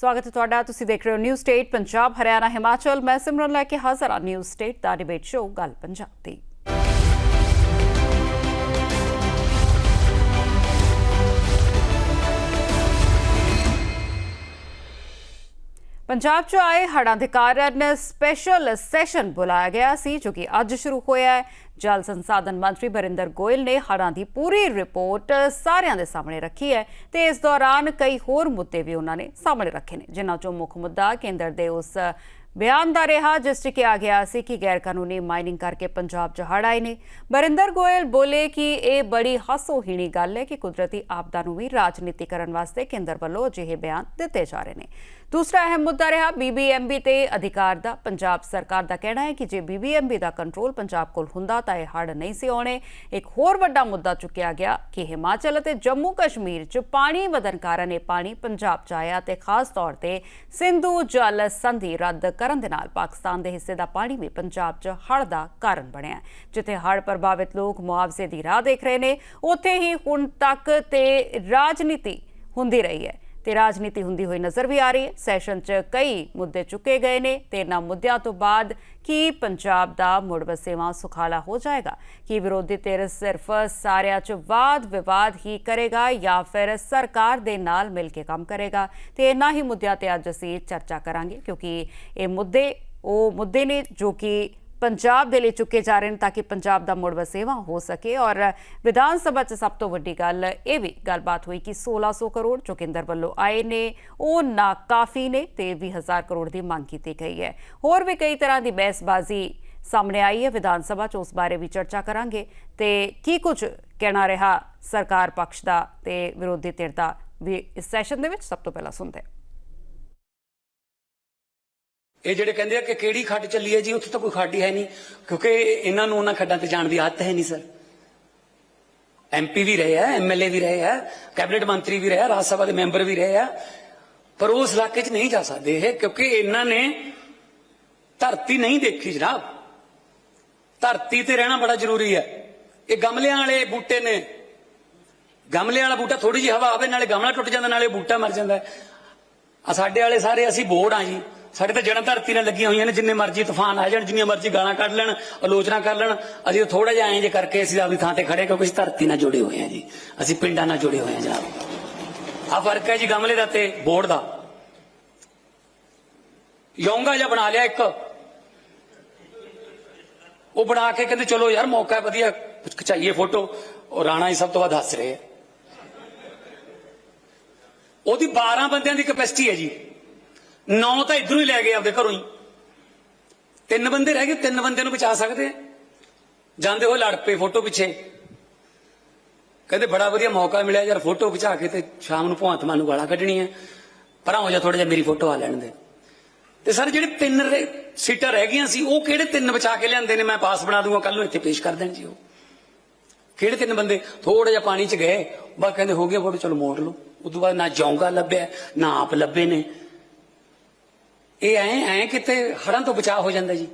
ਸਵਾਗਤ ਹੈ ਤੁਹਾਡਾ। ਤੁਸੀਂ ਦੇਖ ਰਹੇ ਹੋ ਨਿਊ ਸਟੇਟ ਪੰਜਾਬ, ਹਰਿਆਣਾ, ਹਿਮਾਚਲ। ਮੈਂ ਸਿਮਰਨ ਲੈ ਕੇ ਹਾਜ਼ਰ ਹਾਂ ਨਿਊ ਸਟੇਟ ਦਾ ਡਿਬੇਟ ਸ਼ੋਅ ਗੱਲ ਪੰਜਾਬ ਦੀ ਪੰਜਾਬ 'ਚ ਆਏ ਹੜ੍ਹਾਂ ਦੇ ਕਾਰਨ ਸਪੈਸ਼ਲ ਸੈਸ਼ਨ ਬੁਲਾਇਆ ਗਿਆ ਸੀ, ਜੋ ਕਿ ਅੱਜ ਸ਼ੁਰੂ ਹੋਇਆ ਹੈ। ਜਲ ਸੰਸਾਧਨ ਮੰਤਰੀ ਬਰਿੰਦਰ ਗੋਇਲ ਨੇ ਹੜ੍ਹਾਂ ਦੀ ਪੂਰੀ ਰਿਪੋਰਟ ਸਾਰਿਆਂ ਦੇ ਸਾਹਮਣੇ ਰੱਖੀ ਹੈ ਤੇ ਇਸ ਦੌਰਾਨ ਕਈ ਹੋਰ ਮੁੱਦੇ ਵੀ ਉਹਨਾਂ ਨੇ ਸਾਹਮਣੇ ਰੱਖੇ ਨੇ, ਜਿਨ੍ਹਾਂ 'ਚੋਂ ਮੁੱਖ ਮੁੱਦਾ ਕੇਂਦਰ ਦੇ ਉਸ ਬਿਆਨ ਦਾ ਰਿਹਾ, ਜਿਸ 'ਚ ਕਿਹਾ ਗਿਆ ਸੀ ਕਿ ਗੈਰ ਕਾਨੂੰਨੀ ਮਾਈਨਿੰਗ ਕਰਕੇ ਪੰਜਾਬ 'ਚ ਹੜ੍ਹ ਆਏ ਨੇ। ਬਰਿੰਦਰ ਗੋਇਲ ਬੋਲੇ ਕਿ ਇਹ ਬੜੀ ਹਾਸੋਹੀਣੀ ਗੱਲ ਹੈ ਕਿ ਕੁਦਰਤੀ ਆਪਦਾ ਨੂੰ ਵੀ ਰਾਜਨੀਤੀ ਕਰਨ ਵਾਸਤੇ ਕੇਂਦਰ ਵੱਲੋਂ ਅਜਿਹੇ ਬਿਆਨ ਦਿੱਤੇ ਜਾ ਰਹੇ ਨੇ। ਦੂਸਰਾ ਅਹਿਮ ਮੁੱਦਾ ਰਿਹਾ ਬੀਬੀਐਮਬੀ ਤੇ ਅਧਿਕਾਰ ਦਾ। ਪੰਜਾਬ ਸਰਕਾਰ ਦਾ ਕਹਿਣਾ ਹੈ ਕਿ ਜੇ ਬੀਬੀਐਮਬੀ ਦਾ ਕੰਟਰੋਲ ਪੰਜਾਬ ਕੋਲ ਹੁੰਦਾ ਤਾਂ ਇਹ ਹੜ੍ਹ ਨਹੀਂ ਸੀ ਆਉਣੇ। ਇੱਕ ਹੋਰ ਵੱਡਾ ਮੁੱਦਾ ਚੁੱਕਿਆ ਗਿਆ ਕਿ ਹਿਮਾਚਲ ਅਤੇ ਜੰਮੂ ਕਸ਼ਮੀਰ 'ਚ ਪਾਣੀ ਵਧਣ ਕਾਰਨ ਇਹ ਪਾਣੀ ਪੰਜਾਬ 'ਚ ਆਇਆ ਤੇ ਖਾਸ ਤੌਰ ਤੇ ਸਿੰਧੂ ਜਲ ਸੰਧੀ ਰੱਦ ਕਰਨ ਦੇ ਨਾਲ ਪਾਕਿਸਤਾਨ ਦੇ ਹਿੱਸੇ ਦਾ ਪਾਣੀ ਵੀ ਪੰਜਾਬ 'ਚ ਹੜ੍ਹ ਦਾ ਕਾਰਨ ਬਣਿਆ ਜਿੱਥੇ ਹੜ੍ਹ ਪ੍ਰਭਾਵਿਤ ਲੋਕ ਮੁਆਵਜ਼ੇ ਦੀ ਰਾਹ ਦੇਖ ਰਹੇ ਨੇ, ਉੱਥੇ ਹੀ ਹੁਣ ਤੱਕ ਤੇ ਰਾਜਨੀਤੀ ਹੁੰਦੀ ਰਹੀ ਹੈ। ਤੇ ਰਾਜਨੀਤੀ ਹੁੰਦੀ ਹੋਈ ਨਜ਼ਰ ਵੀ ਆ ਰਹੀ ਹੈ। ਸੈਸ਼ਨ 'ਚ ਕਈ ਮੁੱਦੇ ਚੁੱਕੇ ਗਏ ਨੇ ਤੇ ਇਹਨਾਂ ਮੁੱਦਿਆਂ ਤੋਂ ਬਾਅਦ ਕੀ ਪੰਜਾਬ ਦਾ ਮੁੜ ਵਸੇਵਾ ਸੁਖਾਲਾ ਹੋ ਜਾਏਗਾ? ਕੀ ਵਿਰੋਧੀ ਧਿਰ ਸਿਰਫ ਸਾਰਿਆਂ 'ਚ ਵਾਦ ਵਿਵਾਦ ਹੀ ਕਰੇਗਾ ਜਾਂ ਫਿਰ ਸਰਕਾਰ ਦੇ ਨਾਲ ਮਿਲ ਕੇ ਕੰਮ ਕਰੇਗਾ? ਤੇ ਇਹਨਾਂ ਹੀ ਮੁੱਦਿਆਂ ਤੇ ਅੱਜ ਅਸੀਂ ਚਰਚਾ ਕਰਾਂਗੇ ਕਿਉਂਕਿ ਇਹ ਮੁੱਦੇ, ਉਹ ਮੁੱਦੇ ਨੇ ਜੋ ਕਿ ਪੰਜਾਬ ਦੇ ਲਈ ਚੁੱਕੇ ਜਾ ਰਹੇ ਨੇ ਤਾਂ ਕਿ ਪੰਜਾਬ ਦਾ ਮੁੜ ਵਸੇਵਾ ਹੋ ਸਕੇ। ਔਰ ਵਿਧਾਨ ਸਭਾ 'ਚ ਸਭ ਤੋਂ ਵੱਡੀ ਗੱਲ ਇਹ ਵੀ ਗੱਲਬਾਤ ਹੋਈ ਕਿ 1600 ਕਰੋੜ ਜੋ ਕੇਂਦਰ ਵੱਲੋਂ ਆਏ ਨੇ। ਉਹ ਨਾ ਕਾਫੀ ਨੇ ਤੇ 20000 ਕਰੋੜ ਦੀ ਮੰਗ ਕੀਤੀ ਗਈ ਹੈ। ਹੋਰ ਵੀ ਕਈ ਤਰ੍ਹਾਂ ਦੀ ਬਹਿਸਬਾਜ਼ੀ ਸਾਹਮਣੇ ਆਈ ਹੈ। ਵਿਧਾਨ ਸਭਾ 'ਚ ਉਸ ਬਾਰੇ ਵੀ ਚਰਚਾ ਕਰਾਂਗੇ। ਤੇ ਕੀ ਕੁਝ ਕਹਿਣਾ ਰਿਹਾ ਸਰਕਾਰ ਪੱਖ ਦਾ ਤੇ ਵਿਰੋਧੀ ਧਿਰ ਦਾ ਵੀ ਇਸ ਸੈਸ਼ਨ ਦੇ ਵਿੱਚ? ਸਭ ਤੋਂ ਪਹਿਲਾਂ ਸੁਣਦੇ ਹਾਂ। ਇਹ ਜਿਹੜੇ ਕਹਿੰਦੇ ਆ ਕਿ ਕਿਹੜੀ ਖੱਡ ਚੱਲੀ ਹੈ ਜੀ, ਉੱਥੇ ਤਾਂ ਕੋਈ ਖੱਡ ਹੀ ਹੈ ਨਹੀਂ, ਕਿਉਂਕਿ ਇਹਨਾਂ ਨੂੰ ਉਹਨਾਂ ਖੱਡਾਂ ਤੇ ਜਾਣ ਦੀ ਆਦਤ ਹੈ ਨਹੀਂ, ਸਰ। ਐਮਪੀ ਵੀ ਰਹੇ ਆ ਐਮਐਲਏ ਵੀ ਰਹੇ ਆ, ਕੈਬਨਿਟ ਮੰਤਰੀ ਵੀ ਰਹੇ ਆ, ਰਾਜ ਸਭਾ ਦੇ ਮੈਂਬਰ ਵੀ ਰਹੇ ਆ, ਪਰ ਉਸ ਇਲਾਕੇ 'ਚ ਨਹੀਂ ਜਾ ਸਕਦੇ ਇਹ, ਕਿਉਂਕਿ ਇਹਨਾਂ ਨੇ ਧਰਤੀ ਨਹੀਂ ਦੇਖੀ ਜਨਾਬ। ਧਰਤੀ ਤੇ ਰਹਿਣਾ ਬੜਾ ਜ਼ਰੂਰੀ ਹੈ। ਇਹ ਗਮਲਿਆਂ ਵਾਲੇ ਬੂਟੇ ਨੇ। ਗਮਲੇ ਵਾਲਾ ਬੂਟਾ ਥੋੜੀ ਜਿਹੀ ਹਵਾ ਆਵੇ, ਨਾਲੇ ਗਮਲਾ ਟੁੱਟ ਜਾਂਦਾ, ਨਾਲੇ ਬੂਟਾ ਮਰ ਜਾਂਦਾ। ਆ ਸਾਡੇ ਵਾਲੇ ਸਾਰੇ ਅਸੀਂ ਬੋਰਡ ਆ ਜੀ। ਸਾਡੇ ਤਾਂ ਜੜਾਂ ਧਰਤੀ ਨਾਲ ਲੱਗੀਆਂ ਹੋਈਆਂ ਨੇ, ਜਿੰਨੇ ਮਰਜ਼ੀ ਤੂਫਾਨ ਆ ਜਾਣ, ਜਿੰਨੀਆਂ ਮਰਜ਼ੀ ਗਾਲਾਂ ਕੱਢ ਲੈਣ, ਆਲੋਚਨਾ ਕਰ ਲੈਣ। ਅਸੀਂ ਥੋੜਾ ਜਿਹਾ ਐਂ ਜੇ ਕਰਕੇ ਅਸੀਂ ਆਪਦੀ ਥਾਂ ਤੇ ਖੜੇ ਕਿਉਂਕਿ ਅਸੀਂ ਧਰਤੀ ਨਾਲ ਜੁੜੇ ਹੋਏ ਹਾਂ ਜੀ। ਅਸੀਂ ਪਿੰਡਾਂ ਨਾਲ ਜੁੜੇ ਹੋਏ ਹਾਂ ਜੀ ਆ ਫ਼ਰਕ ਹੈ ਜੀ ਗਮਲੇ ਦਾ ਤੇ ਬੋਰਡ ਦਾ। ਯੋਂਗਾ ਜਿਹਾ ਬਣਾ ਲਿਆ ਇੱਕ। ਉਹ ਬਣਾ ਕੇ ਕਹਿੰਦੇ, ਚਲੋ ਯਾਰ, ਮੌਕਾ ਹੈ, ਵਧੀਆ, ਖਚਾਈਏ ਫੋਟੋ। ਉਹ ਰਾਣਾ ਹੀ ਸਭ ਤੋਂ ਵੱਧ ਹੱਸ ਰਹੇ ਆ। ਉਹਦੀ 12 ਬੰਦਿਆਂ ਦੀ ਕਪੈਸਿਟੀ ਹੈ ਜੀ। ਨੌ ਤਾਂ ਇਧਰੋਂ ਹੀ ਲੈ ਗਏ ਆਪਦੇ ਘਰੋਂ ਹੀ। ਤਿੰਨ ਬੰਦੇ ਰਹਿ ਗਏ, ਤਿੰਨ ਬੰਦੇ ਨੂੰ ਬਚਾ ਸਕਦੇ ਆ। ਜਾਂਦੇ ਹੋਏ ਲੜ ਪਏ ਫੋਟੋ ਪਿੱਛੇ। ਕਹਿੰਦੇ ਬੜਾ ਵਧੀਆ ਮੌਕਾ ਮਿਲਿਆ ਯਾਰ ਫੋਟੋ ਖਿਚਾ ਕੇ ਤੇ ਸ਼ਾਮ ਨੂੰ ਭਗਵੰਤ ਮਾਨ ਨੂੰ ਗਾਲਾਂ ਕੱਢਣੀਆਂ। ਪਰਾਂ ਹੋ ਜਾ ਥੋੜਾ ਜਿਹਾ ਮੇਰੀ ਫੋਟੋ ਆ ਲੈਣ ਦੇ। ਤੇ ਸਰ ਜਿਹੜੇ ਤਿੰਨ ਸੀਟਾਂ ਰਹਿ ਗਈਆਂ ਸੀ, ਉਹ ਕਿਹੜੇ ਤਿੰਨ ਬਚਾ ਕੇ ਲਿਆਂਦੇ ਨੇ? ਮੈਂ ਪਾਸ ਬਣਾ ਦੂੰਗਾ ਕੱਲ ਨੂੰ ਇੱਥੇ ਪੇਸ਼ ਕਰ ਦੇਣ ਜੀ ਉਹ। ਕਿਹੜੇ ਤਿੰਨ ਬੰਦੇ? ਥੋੜਾ ਜਿਹਾ ਪਾਣੀ 'ਚ ਗਏ। ਬਸ ਕਹਿੰਦੇ ਹੋ ਗਿਆ ਫੋਟੋ, ਚਲੋ ਮੋੜ ਲਓ। ਤੋਂ ਬਾਅਦ ਨਾ ਜੌਂਗਾ ਲੱਭਿਆ, ਨਾ ਆਪ ਲੱਭੇ ਨੇ। ਇਹ ਐ ਐ ਕਿਤੇ ਹੜਾਂ ਤੋਂ ਬਚਾਅ ਹੋ ਜਾਂਦਾ ਜੀ।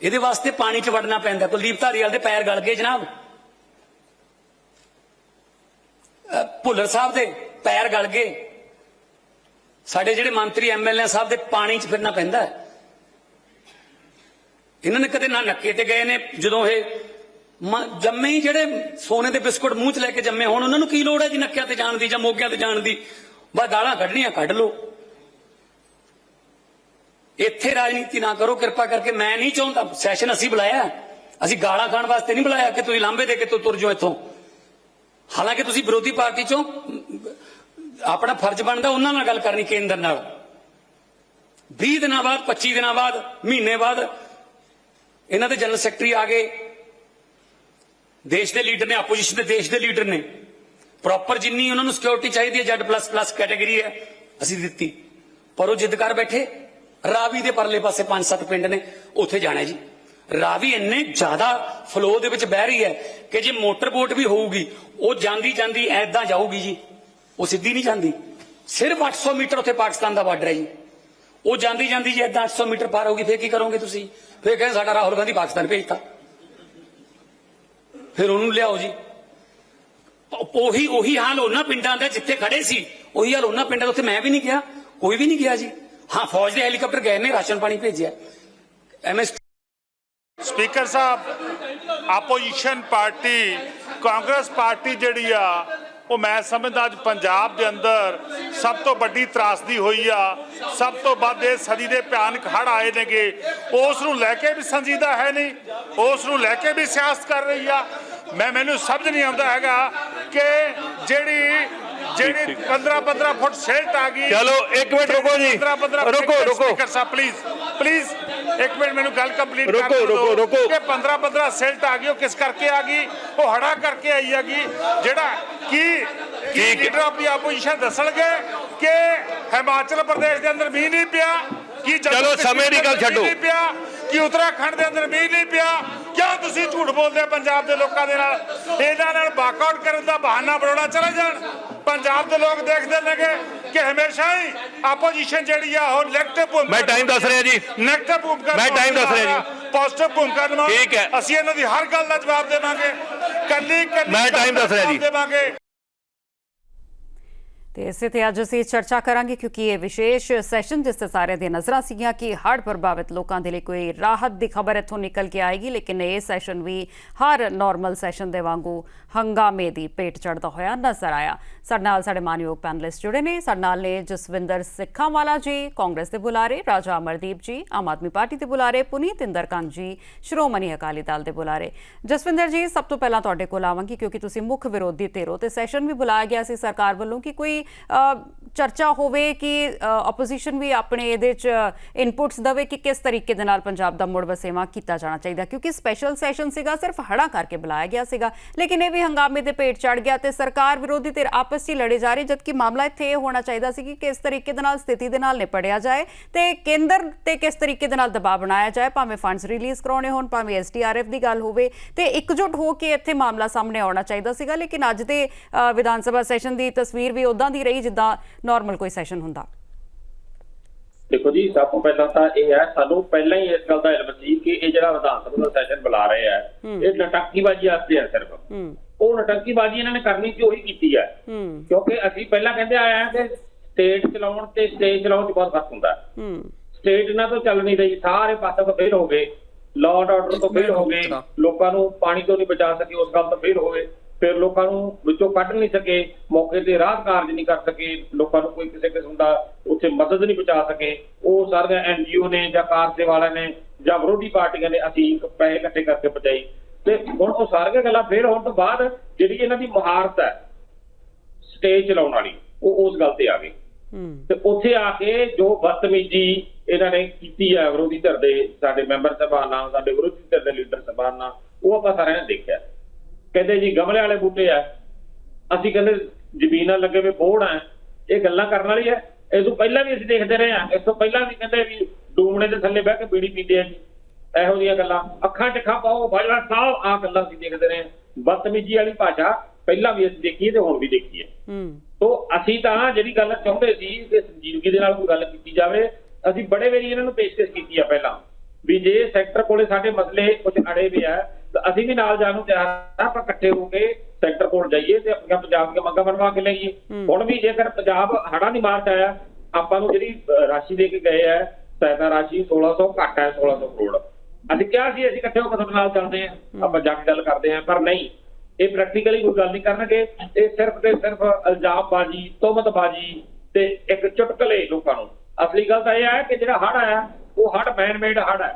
ਇਹਦੇ ਵਾਸਤੇ ਪਾਣੀ 'ਚ ਵੜਨਾ ਪੈਂਦਾ। ਕੁਲਦੀਪ ਧਾਰੀਵਾਲ ਦੇ ਪੈਰ ਗਲ ਗਏ ਜਨਾਬ। ਭੁੱਲਰ ਸਾਹਿਬ ਦੇ ਪੈਰ ਗਲ ਗਏ। ਸਾਡੇ ਜਿਹੜੇ ਮੰਤਰੀ ਐਮਐਲਏ ਸਾਹਿਬ ਦੇ ਪਾਣੀ 'ਚ ਫਿਰਨਾ ਪੈਂਦਾ ਇਹਨਾਂ ਨੇ ਕਦੇ ਨਾ ਨੱਕੇ ਤੇ ਗਏ ਨੇ, ਜਦੋਂ ਇਹ ਜੰਮੇ ਹੀ ਜਿਹੜੇ ਸੋਨੇ ਦੇ ਬਿਸਕੁਟ ਮੂੰਹ 'ਚ ਲੈ ਕੇ ਜੰਮੇ ਹੋਣ, ਉਹਨਾਂ ਨੂੰ ਕੀ ਲੋੜ ਹੈ ਜੀ ਨੱਕਿਆਂ ਤੇ ਜਾਣ ਦੀ ਜਾਂ ਮੋਗਿਆਂ ਤੇ ਜਾਣ ਦੀ? ਬਸ ਗਾਲਾਂ ਕੱਢਣੀਆਂ, ਕੱਢ ਲਓ। ਇੱਥੇ ਰਾਜਨੀਤੀ ਨਾ ਕਰੋ, ਕਿਰਪਾ ਕਰਕੇ ਮੈਂ ਨਹੀਂ ਚਾਹੁੰਦਾ। ਸੈਸ਼ਨ ਅਸੀਂ ਬੁਲਾਇਆ ਅਸੀਂ ਗਾਲਾਂ ਖਾਣ ਵਾਸਤੇ ਨਹੀਂ ਬੁਲਾਇਆ ਕਿ ਤੁਸੀਂ ਲਾਂਬੇ ਦੇ ਕੇ ਤੁ- ਤੁਰ ਜਾਓ ਇੱਥੋਂ। ਹਾਲਾਂਕਿ ਤੁਸੀਂ ਵਿਰੋਧੀ ਪਾਰਟੀ ਚੋਂ ਆਪਣਾ ਫਰਜ਼ ਬਣਦਾ ਉਹਨਾਂ ਨਾਲ ਗੱਲ ਕਰਨੀ ਕੇਂਦਰ ਨਾਲ। 20 ਦਿਨਾਂ ਬਾਅਦ 25 ਦਿਨਾਂ ਬਾਅਦ, ਮਹੀਨੇ ਬਾਅਦ ਇਹਨਾਂ ਦੇ ਜਨਰਲ ਸੈਕਟਰੀ ਆ ਗਏ। ਦੇਸ਼ ਦੇ ਲੀਡਰ ਨੇ, ਆਪੋਜੀਸ਼ਨ ਦੇ ਦੇਸ਼ ਦੇ ਲੀਡਰ ਨੇ। ਪ੍ਰੋਪਰ ਜਿੰਨੀ ਉਹਨਾਂ ਨੂੰ ਸਿਕਿਉਰਿਟੀ ਚਾਹੀਦੀ ਹੈ ਜੈਡ ਪਲੱਸ ਪਲੱਸ ਕੈਟਾਗਰੀ ਹੈ, ਅਸੀਂ ਦਿੱਤੀ। ਪਰ ਉਹ ਜਿੱਦ ਕਰ ਬੈਠੇ। ਰਾਵੀ ਦੇ ਪਰਲੇ ਪਾਸੇ ਪੰਜ ਸੱਤ ਪਿੰਡ ਨੇ, ਉੱਥੇ ਜਾਣਾ ਜੀ। ਰਾਵੀ ਇੰਨੇ ਜ਼ਿਆਦਾ ਫਲੋ ਦੇ ਵਿੱਚ ਬਹਿ ਰਹੀ ਹੈ ਕਿ ਜੇ ਮੋਟਰ ਬੋਟ ਵੀ ਹੋਊਗੀ, ਉਹ ਜਾਂਦੀ ਜਾਂਦੀ ਐਦਾਂ ਜਾਊਗੀ ਜੀ। ਉਹ ਸਿੱਧੀ ਨਹੀਂ ਜਾਂਦੀ। ਸਿਰਫ 800 ਮੀਟਰ ਉੱਥੇ ਪਾਕਿਸਤਾਨ ਦਾ ਬਾਰਡਰ ਹੈ ਜੀ। ਉਹ ਜਾਂਦੀ ਜਾਂਦੀ ਜੇ ਐਦਾਂ 800 ਮੀਟਰ ਪਾਰ ਹੋਊਗੀ ਫੇਰ ਕੀ ਕਰੋਗੇ ਤੁਸੀਂ? ਫੇਰ ਕਹਿੰਦੇ ਸਾਡਾ ਰਾਹੁਲ ਗਾਂਧੀ ਪਾਕਿਸਤਾਨ ਭੇਜਤਾ। ਫਿਰ ਉਹਨੂੰ ਲਿਆਓ ਜੀ। ਉਹੀ ਉਹੀ ਹਾਲ ਉਹਨਾਂ ਪਿੰਡਾਂ ਦਾ ਜਿੱਥੇ ਖੜੇ ਸੀ, ਉਹੀ ਹਾਲ ਉਹਨਾਂ ਪਿੰਡਾਂ ਦਾ ਉੱਥੇ ਮੈਂ ਵੀ ਨਹੀਂ ਗਿਆ, ਕੋਈ ਵੀ ਨਹੀਂ ਗਿਆ ਜੀ। ਹਾਂ, ਫੌਜ ਦੇ ਹੈਲੀਕਾਪਟਰ ਗਏ ਨੇ, ਰਾਸ਼ਨ ਪਾਣੀ ਭੇਜਿਆ। ਐਮਐਸ ਸਪੀਕਰ ਸਾਹਿਬ ਆਪੋਜੀਸ਼ਨ ਪਾਰਟੀ ਕਾਂਗਰਸ ਪਾਰਟੀ ਜਿਹੜੀ ਆ, ਉਹ ਮੈਂ ਸਮਝਦਾ ਅੱਜ ਪੰਜਾਬ ਦੇ ਅੰਦਰ ਸਭ ਤੋਂ ਵੱਡੀ ਤਰਾਸਦੀ ਹੋਈ ਆ। ਸਭ ਤੋਂ ਵੱਧ ਇਹ ਸਦੀ ਦੇ ਭਿਆਨਕ ਹੜ ਆਏ ਨੇਗੇ। ਉਸ ਨੂੰ ਲੈ ਕੇ ਵੀ ਸੰਜੀਦਾ ਹੈ ਨਹੀਂ, ਉਸ ਨੂੰ ਲੈ ਕੇ ਵੀ ਸਿਆਸਤ ਕਰ ਰਹੀ ਆ। ਮੈਂ, ਮੈਨੂੰ ਸਮਝ ਨਹੀਂ ਆਉਂਦਾ ਹੈਗਾ ਕਿ ਜਿਹੜੀ ਜਿਹੜੀ 15 15 ਫੁੱਟ ਸਿਲਟ ਆ ਗਈ ਚਲੋ, ਇੱਕ ਮਿੰਟ ਰੁਕੋ ਜੀ। 15 15 ਰੁਕੋ, ਰੁਕੋ। ਸਪੀਕਰ ਸਾਹਿਬ ਪਲੀਜ਼ ਪਲੀਜ਼ ਇੱਕ ਮਿੰਟ ਮੈਨੂੰ ਗੱਲ ਕੰਪਲੀਟ ਰੁਕੋ, ਕਰਨ ਦਿਓ ਰੁਕੋ, ਰੁਕੋ। ਕਿ 15 15 ਸਿਲਟ ਆ ਗਈ ਉਹ ਕਿਸ ਕਰਕੇ ਆ ਗਈ ਉਹ ਹੜਾ ਕਰਕੇ ਆਈ ਹੈਗੀ ਜਿਹੜਾ ਕੀ ਕੀ ਠੀਕ ਹੈ। ਲੀਡਰ ਆਫ ਦੀ ਆਪੋਜੀਸ਼ਨ ਦੱਸਣਗੇ ਕਿ ਹਿਮਾਚਲ ਪ੍ਰਦੇਸ਼ ਦੇ ਅੰਦਰ ਮੀਂਹ ਨਹੀਂ ਪਿਆ ਕੀ ਚਲੋ, ਸਮੇਂ ਦੀ ਗੱਲ ਛੱਡੋ। ਕਿ ਉੱਤਰਾਖੰਡ ਦੇ ਅੰਦਰ ਮੀਂਹ ਨਹੀਂ ਪਿਆ ਕਿਉਂ ਤੁਸੀਂ ਝੂਠ ਬੋਲਦੇ ਪੰਜਾਬ ਦੇ ਲੋਕਾਂ ਦੇ ਨਾਲ ਇਹਨਾਂ ਨਾਲ ਵਾਕਆਊਟ ਕਰਨ ਦਾ ਬਹਾਨਾ ਬਣਾਉਣਾ ਚਲੇ ਜਾਣ ਪੰਜਾਬ ਦੇ ਲੋਕ ਦੇਖਦੇ ਨੇਗੇ ਕਿ ਹਮੇਸ਼ਾ ਹੀ ਆਪੋਜੀਸ਼ਨ ਜਿਹੜੀ ਆ ਉਹ ਨੈਗੇਟਿਵ ਭੂਮਿਕਾ ਮੈਂ time ਦੱਸ ਰਿਹਾ ਜੀ। ਨੈਗੇਟਿਵ ਭੂਮਿਕਾ ਮੈਂ time ਦੱਸ ਰਿਹਾ ਜੀ। ਪੋਜ਼ਿਟਿਵ ਭੂਮਿਕਾ ਨਿਭਾਓ ਠੀਕ ਹੈ। ਅਸੀਂ ਇਹਨਾਂ ਦੀ ਹਰ ਗੱਲ ਦਾ ਜਵਾਬ ਦੇਵਾਂਗੇ ਕੱਲੀ ਕੱਲੀ ਮੈਂ ਦਾ ਦੱਸ ਰਿਹਾ ਜੀ। ਦੇਵਾਂਗੇ ਤੇ ਇਸੇ ਤੇ ਅੱਜ ਅਸੀਂ ਚਰਚਾ ਕਰਾਂਗੇ ਕਿਉਂਕਿ ਇਹ ਵਿਸ਼ੇਸ਼ ਸੈਸ਼ਨ ਜਿਸ ਤੇ ਸਾਰਿਆਂ ਦੀਆਂ ਨਜ਼ਰਾਂ ਸੀਗੀਆਂ ਕਿ ਹੜ੍ਹ ਪ੍ਰਭਾਵਿਤ ਲੋਕਾਂ ਦੇ ਲਈ ਕੋਈ ਰਾਹਤ ਦੀ ਖਬਰ ਇੱਥੋਂ ਨਿਕਲ ਕੇ ਆਏਗੀ, ਲੇਕਿਨ ਇਹ ਸੈਸ਼ਨ ਵੀ ਹਰ ਨਾਰਮਲ ਸੈਸ਼ਨ ਦੇ ਵਾਂਗੂ ਹੰਗਾਮੇ ਦੀ ਪੇਟ ਚੜਦਾ ਹੋਇਆ ਨਜ਼ਰ ਆਇਆ। ਸਾਡੇ ਨਾਲ ਸਾਡੇ ਮਾਨਯੋਗ ਪੈਨਲਿਸਟ ਜੁੜੇ ਨੇ। ਸਾਡੇ ਨਾਲ ਨੇ ਜਸਵਿੰਦਰ ਸਿੱਖਾਂਵਾਲਾ ਜੀ, ਕਾਂਗਰਸ ਦੇ ਬੁਲਾਰੇ, ਰਾਜਾ ਅਮਰਦੀਪ ਜੀ, ਆਮ ਆਦਮੀ ਪਾਰਟੀ ਦੇ ਬੁਲਾਰੇ, ਪੁਨੀਤ ਇੰਦਰਕੰਗ ਜੀ, ਸ਼੍ਰੋਮਣੀ ਅਕਾਲੀ ਦਲ ਦੇ ਬੁਲਾਰੇ। ਜਸਵਿੰਦਰ ਜੀ, ਸਭ ਤੋਂ ਪਹਿਲਾਂ ਤੁਹਾਡੇ ਕੋਲ ਆਵਾਂਗੀ ਕਿਉਂਕਿ ਤੁਸੀਂ ਮੁੱਖ ਵਿਰੋਧੀ ਧਿਰ ਹੋ ਤੇ ਸੈਸ਼ਨ ਵੀ ਬੁਲਾਇਆ ਗਿਆ ਸੀ ਸਰਕਾਰ ਵੱਲੋਂ ਕਿ ਕੋਈ ਅ, ਚਰਚਾ ਹੋਵੇ ਕਿ ਆਪੋਜੀਸ਼ਨ ਵੀ ਆਪਣੇ ਇਹਦੇ ਚ ਇਨਪੁਟਸ ਦੇਵੇ ਕਿ ਕਿਸ ਤਰੀਕੇ ਦੇ ਨਾਲ ਪੰਜਾਬ ਦਾ ਮੁੜ ਵਸੇਵਾ ਕੀਤਾ ਜਾਣਾ ਚਾਹੀਦਾ। ਕਿਉਂਕਿ ਸਪੈਸ਼ਲ ਸੈਸ਼ਨ ਸੀਗਾ ਸਿਰਫ ਹੜਾ ਕਰਕੇ ਬੁਲਾਇਆ ਗਿਆ ਸੀਗਾ। ਲੇਕਿਨ ਇਹ ਵੀ ਹੰਗਾਮੇ ਦੇ ਪੇਟ ਚੜ ਗਿਆ ਤੇ ਸਰਕਾਰ ਵਿਰੋਧੀ ਧਿਰ ਆਪਸ 'ਚ ਹੀ ਲੜੇ ਜਾ ਰਹੇ ਜਦਕਿ ਮਾਮਲਾ ਇੱਥੇ ਇਹ ਹੋਣਾ ਚਾਹੀਦਾ ਸੀ ਕਿ ਕਿਸ ਤਰੀਕੇ ਦੇ ਨਾਲ ਸਥਿਤੀ ਦੇ ਨਾਲ ਨਿਪੜਿਆ ਜਾਏ ਤੇ ਕੇਂਦਰ ਤੇ ਕਿਸ ਤਰੀਕੇ ਦੇ ਨਾਲ ਦਬਾਅ ਬਣਾਇਆ ਜਾਏ ਭਾਵੇਂ ਫੰਡਸ ਰਿਲੀਜ਼ ਕਰਾਉਣੇ ਹੋਣ ਭਾਵੇਂ ਐਸਡੀਆਰਐਫ ਦੀ ਗੱਲ ਹੋਵੇ। ਤੇ ਇਕਜੁੱਟ ਹੋ ਕੇ ਇੱਥੇ ਮਾਮਲਾ ਸਾਹਮਣੇ ਆਉਣਾ ਚਾਹੀਦਾ ਸੀਗਾ ਲੇਕਿਨ ਅੱਜ ਦੇ ਵਿਧਾਨ ਸਭਾ ਸੈਸ਼ਨ ਦੀ ਤਸਵੀਰ ਵੀ ਉਦਾਂ ਦੀ ਰਹੀ ਜਿੱਦਾਂ ਨਾਰਮਲ ਕੋਈ ਸੈਸ਼ਨ ਹੁੰਦਾ। ਦੇਖੋ ਜੀ ਸਭ ਤੋਂ ਪਹਿਲਾਂ ਤਾਂ ਇਹ ਹੈ ਸਾਨੂੰ ਪਹਿਲਾਂ ਹੀ ਇਸ ਗੱਲ ਦਾ ਇਲਮ ਸੀ ਕਿ ਇਹ ਜਿਹੜਾ ਵਿਧਾਨ ਸਭਾ ਦਾ ਸੈਸ਼ਨ ਬੁਲਾ ਰਹੇ ਆ ਇਹ ਨਟੰਕੀਬਾਜ਼ੀ ਵਾਸਤੇ ਹੈ ਸਿਰਫ। ਉਹ ਨਟੰਕੀਬਾਜ਼ੀ ਇਹਨਾਂ ਨੇ ਕਰਨੀ ਸੀ ਉਹੀ ਕੀਤੀ ਹੈ। ਕਿਉਂਕਿ ਅਸੀਂ ਪਹਿਲਾਂ ਕਹਿੰਦੇ ਆਏ ਆ ਕਿ ਸਟੇਟ ਚਲਾਉਣ ਤੇ ਸਟੇਜ ਚਲਾਉਣ 'ਚ ਬਹੁਤ ਫ਼ਰਕ ਹੁੰਦਾ। ਹੂੰ। ਸਟੇਟ ਇਹਨਾਂ ਤੋਂ ਚੱਲ ਨਹੀਂ ਰਹੀ ਸਾਰੇ ਪਾਸੇ ਤੋਂ ਫੇਲ ਹੋ ਗਏ। ਲਾਅ ਆਰਡਰ ਤੋਂ ਫੇਲ ਹੋ ਗਏ। ਲੋਕਾਂ ਨੂੰ ਪਾਣੀ ਤੋਂ ਨਹੀਂ ਬਚਾ ਸਕੇ ਉਸ ਗੱਲ ਤੋਂ ਫੇਲ ਹੋ ਗਏ ਫਿਰ ਲੋਕਾਂ ਨੂੰ ਵਿੱਚੋਂ ਕੱਢ ਨਹੀਂ ਸਕੇ ਮੌਕੇ ਤੇ ਰਾਹਤ ਕਾਰਜ ਨਹੀਂ ਕਰ ਸਕੇ ਲੋਕਾਂ ਨੂੰ ਕੋਈ ਕਿਸੇ ਕਿਸਮ ਦਾ ਉੱਥੇ ਮਦਦ ਨਹੀਂ ਪਹੁੰਚਾ ਸਕੇ। ਉਹ ਸਾਰੀਆਂ ਐਨਜੀਓ ਨੇ ਜਾਂ ਕਾਰਸੇ ਵਾਲਿਆਂ ਨੇ ਜਾਂ ਵਿਰੋਧੀ ਪਾਰਟੀਆਂ ਨੇ ਅਸੀਂ ਇੱਕ ਪੈਸੇ ਇਕੱਠੇ ਕਰਕੇ ਪਹੁੰਚਾਈ। ਤੇ ਹੁਣ ਉਹ ਸਾਰੀਆਂ ਗੱਲਾਂ ਫੇਲ ਹੋਣ ਤੋਂ ਬਾਅਦ ਜਿਹੜੀ ਇਹਨਾਂ ਦੀ ਮਹਾਰਤ ਹੈ ਸਟੇਜ ਚਲਾਉਣ ਵਾਲੀ ਉਹ ਉਸ ਗੱਲ ਤੇ ਆ ਗਈ। ਤੇ ਉੱਥੇ ਆ ਕੇ ਜੋ ਬਦਤਮੀਜੀ ਇਹਨਾਂ ਨੇ ਕੀਤੀ ਹੈ ਵਿਰੋਧੀ ਧਿਰ ਦੇ ਸਾਡੇ ਮੈਂਬਰ ਸਭਾ ਨਾਲ ਸਾਡੇ ਵਿਰੋਧੀ ਧਿਰ ਦੇ ਲੀਡਰ ਸਭਾ ਨਾਲ ਉਹ ਆਪਾਂ ਸਾਰਿਆਂ ਨੇ ਦੇਖਿਆ। ਕਹਿੰਦੇ ਜੀ ਗਮਲੇ ਵਾਲੇ ਬੂਟੇ ਆ। ਅਸੀਂ ਕਹਿੰਦੇ ਜ਼ਮੀਨਾਂ ਲੱਗੇ ਵੇ ਬੋੜ ਆ। ਇਹ ਗੱਲਾਂ ਕਰਨ ਵਾਲੀ ਹੈ ਇਸ ਤੋਂ ਪਹਿਲਾਂ ਵੀ ਅਸੀਂ ਦੇਖਦੇ ਰਹੇ ਆ। ਇਸ ਤੋਂ ਪਹਿਲਾਂ ਵੀ ਕਹਿੰਦੇ ਵੀ ਡੂਮਣੇ ਦੇ ਥੱਲੇ ਬਹਿ ਕੇ ਬੀੜੀ ਪੀਂਦੇ ਆ ਜੀ। ਇਹੋ ਜਿਹੀਆਂ ਗੱਲਾਂ। ਅੱਖਾਂ ਅੱਖਾਂ ਪਾਓ ਬਾਜਵਾ ਸਾਹਿਬ ਆ ਗੱਲਾਂ ਅਸੀਂ ਦੇਖਦੇ ਰਹੇ। ਬਦਤਮੀਜੀ ਵਾਲੀ ਭਾਸ਼ਾ ਪਹਿਲਾਂ ਵੀ ਅਸੀਂ ਦੇਖੀ ਤੇ ਹੁਣ ਵੀ ਦੇਖੀ ਹੈ। ਹੂੰ। ਤੋ ਅਸੀਂ ਤਾਂ ਜਿਹੜੀ ਗੱਲ ਚਾਹੁੰਦੇ ਸੀ ਕਿ ਸੰਜੀਵਗੀ ਦੇ ਨਾਲ ਕੋਈ ਗੱਲ ਕੀਤੀ ਜਾਵੇ ਅਸੀਂ ਬੜੇ ਵਾਰੀ ਇਹਨਾਂ ਨੂੰ ਪੇਸ਼ਕਸ਼ ਕੀਤੀ ਆ ਪਹਿਲਾਂ। ਵੀ ਜੇ ਸੈਕਟਰ ਕੋਲੇ ਸਾਡੇ ਮਸਲੇ ਕੁਝ ਅੜੇ ਵੀ ਆ ਅਸੀਂ ਵੀ ਨਾਲ ਜਾਣ ਨੂੰ ਤਿਆਰ ਆ ਆਪਾਂ ਇਕੱਠੇ ਹੋ ਕੇ ਸੈਕਟਰ ਕੋਲ ਜਾਈਏ ਤੇ ਆਪਣੀਆਂ ਪੰਜਾਬ ਦੀਆਂ ਮੰਗਾਂ ਬਣਵਾ ਕੇ ਲਈਏ। ਹੁਣ ਵੀ ਜੇਕਰ ਪੰਜਾਬ ਹੜਾ ਦੀ ਮਾਰ ਆਇਆ ਆਪਾਂ ਨੂੰ ਜਿਹੜੀ ਰਾਸ਼ੀ ਦੇ ਕੇ ਗਏ ਆ ਸਹਾਇਤਾ ਰਾਸ਼ੀ 1600 ਘੱਟ ਹੈ 1600 ਕਰੋੜ। ਅਸੀਂ ਕਿਹਾ ਸੀ ਅਸੀਂ ਇਕੱਠੇ ਹੋ ਕੇ ਤੁਹਾਡੇ ਨਾਲ ਚੱਲਦੇ ਆ ਆਪਾਂ ਜਾ ਕੇ ਗੱਲ ਕਰਦੇ ਆ ਪਰ ਨਹੀਂ। ਇਹ ਪ੍ਰੈਕਟੀਕਲੀ ਕੋਈ ਗੱਲ ਨਹੀਂ ਕਰਨਗੇ। ਇਹ ਸਿਰਫ ਤੇ ਸਿਰਫ ਇਲਜ਼ਾਮਬਾਜ਼ੀ ਤੋਮਤਬਾਜ਼ੀ ਤੇ ਇੱਕ ਚੁਟਕਲੇ ਲੋਕਾਂ ਨੂੰ। ਅਸਲੀ ਗੱਲ ਤਾਂ ਇਹ ਹੈ ਕਿ ਜਿਹੜਾ ਹੜ ਆਇਆ ਉਹ ਹੜ ਮੈਨ ਮੇਡ ਹੜ ਹੈ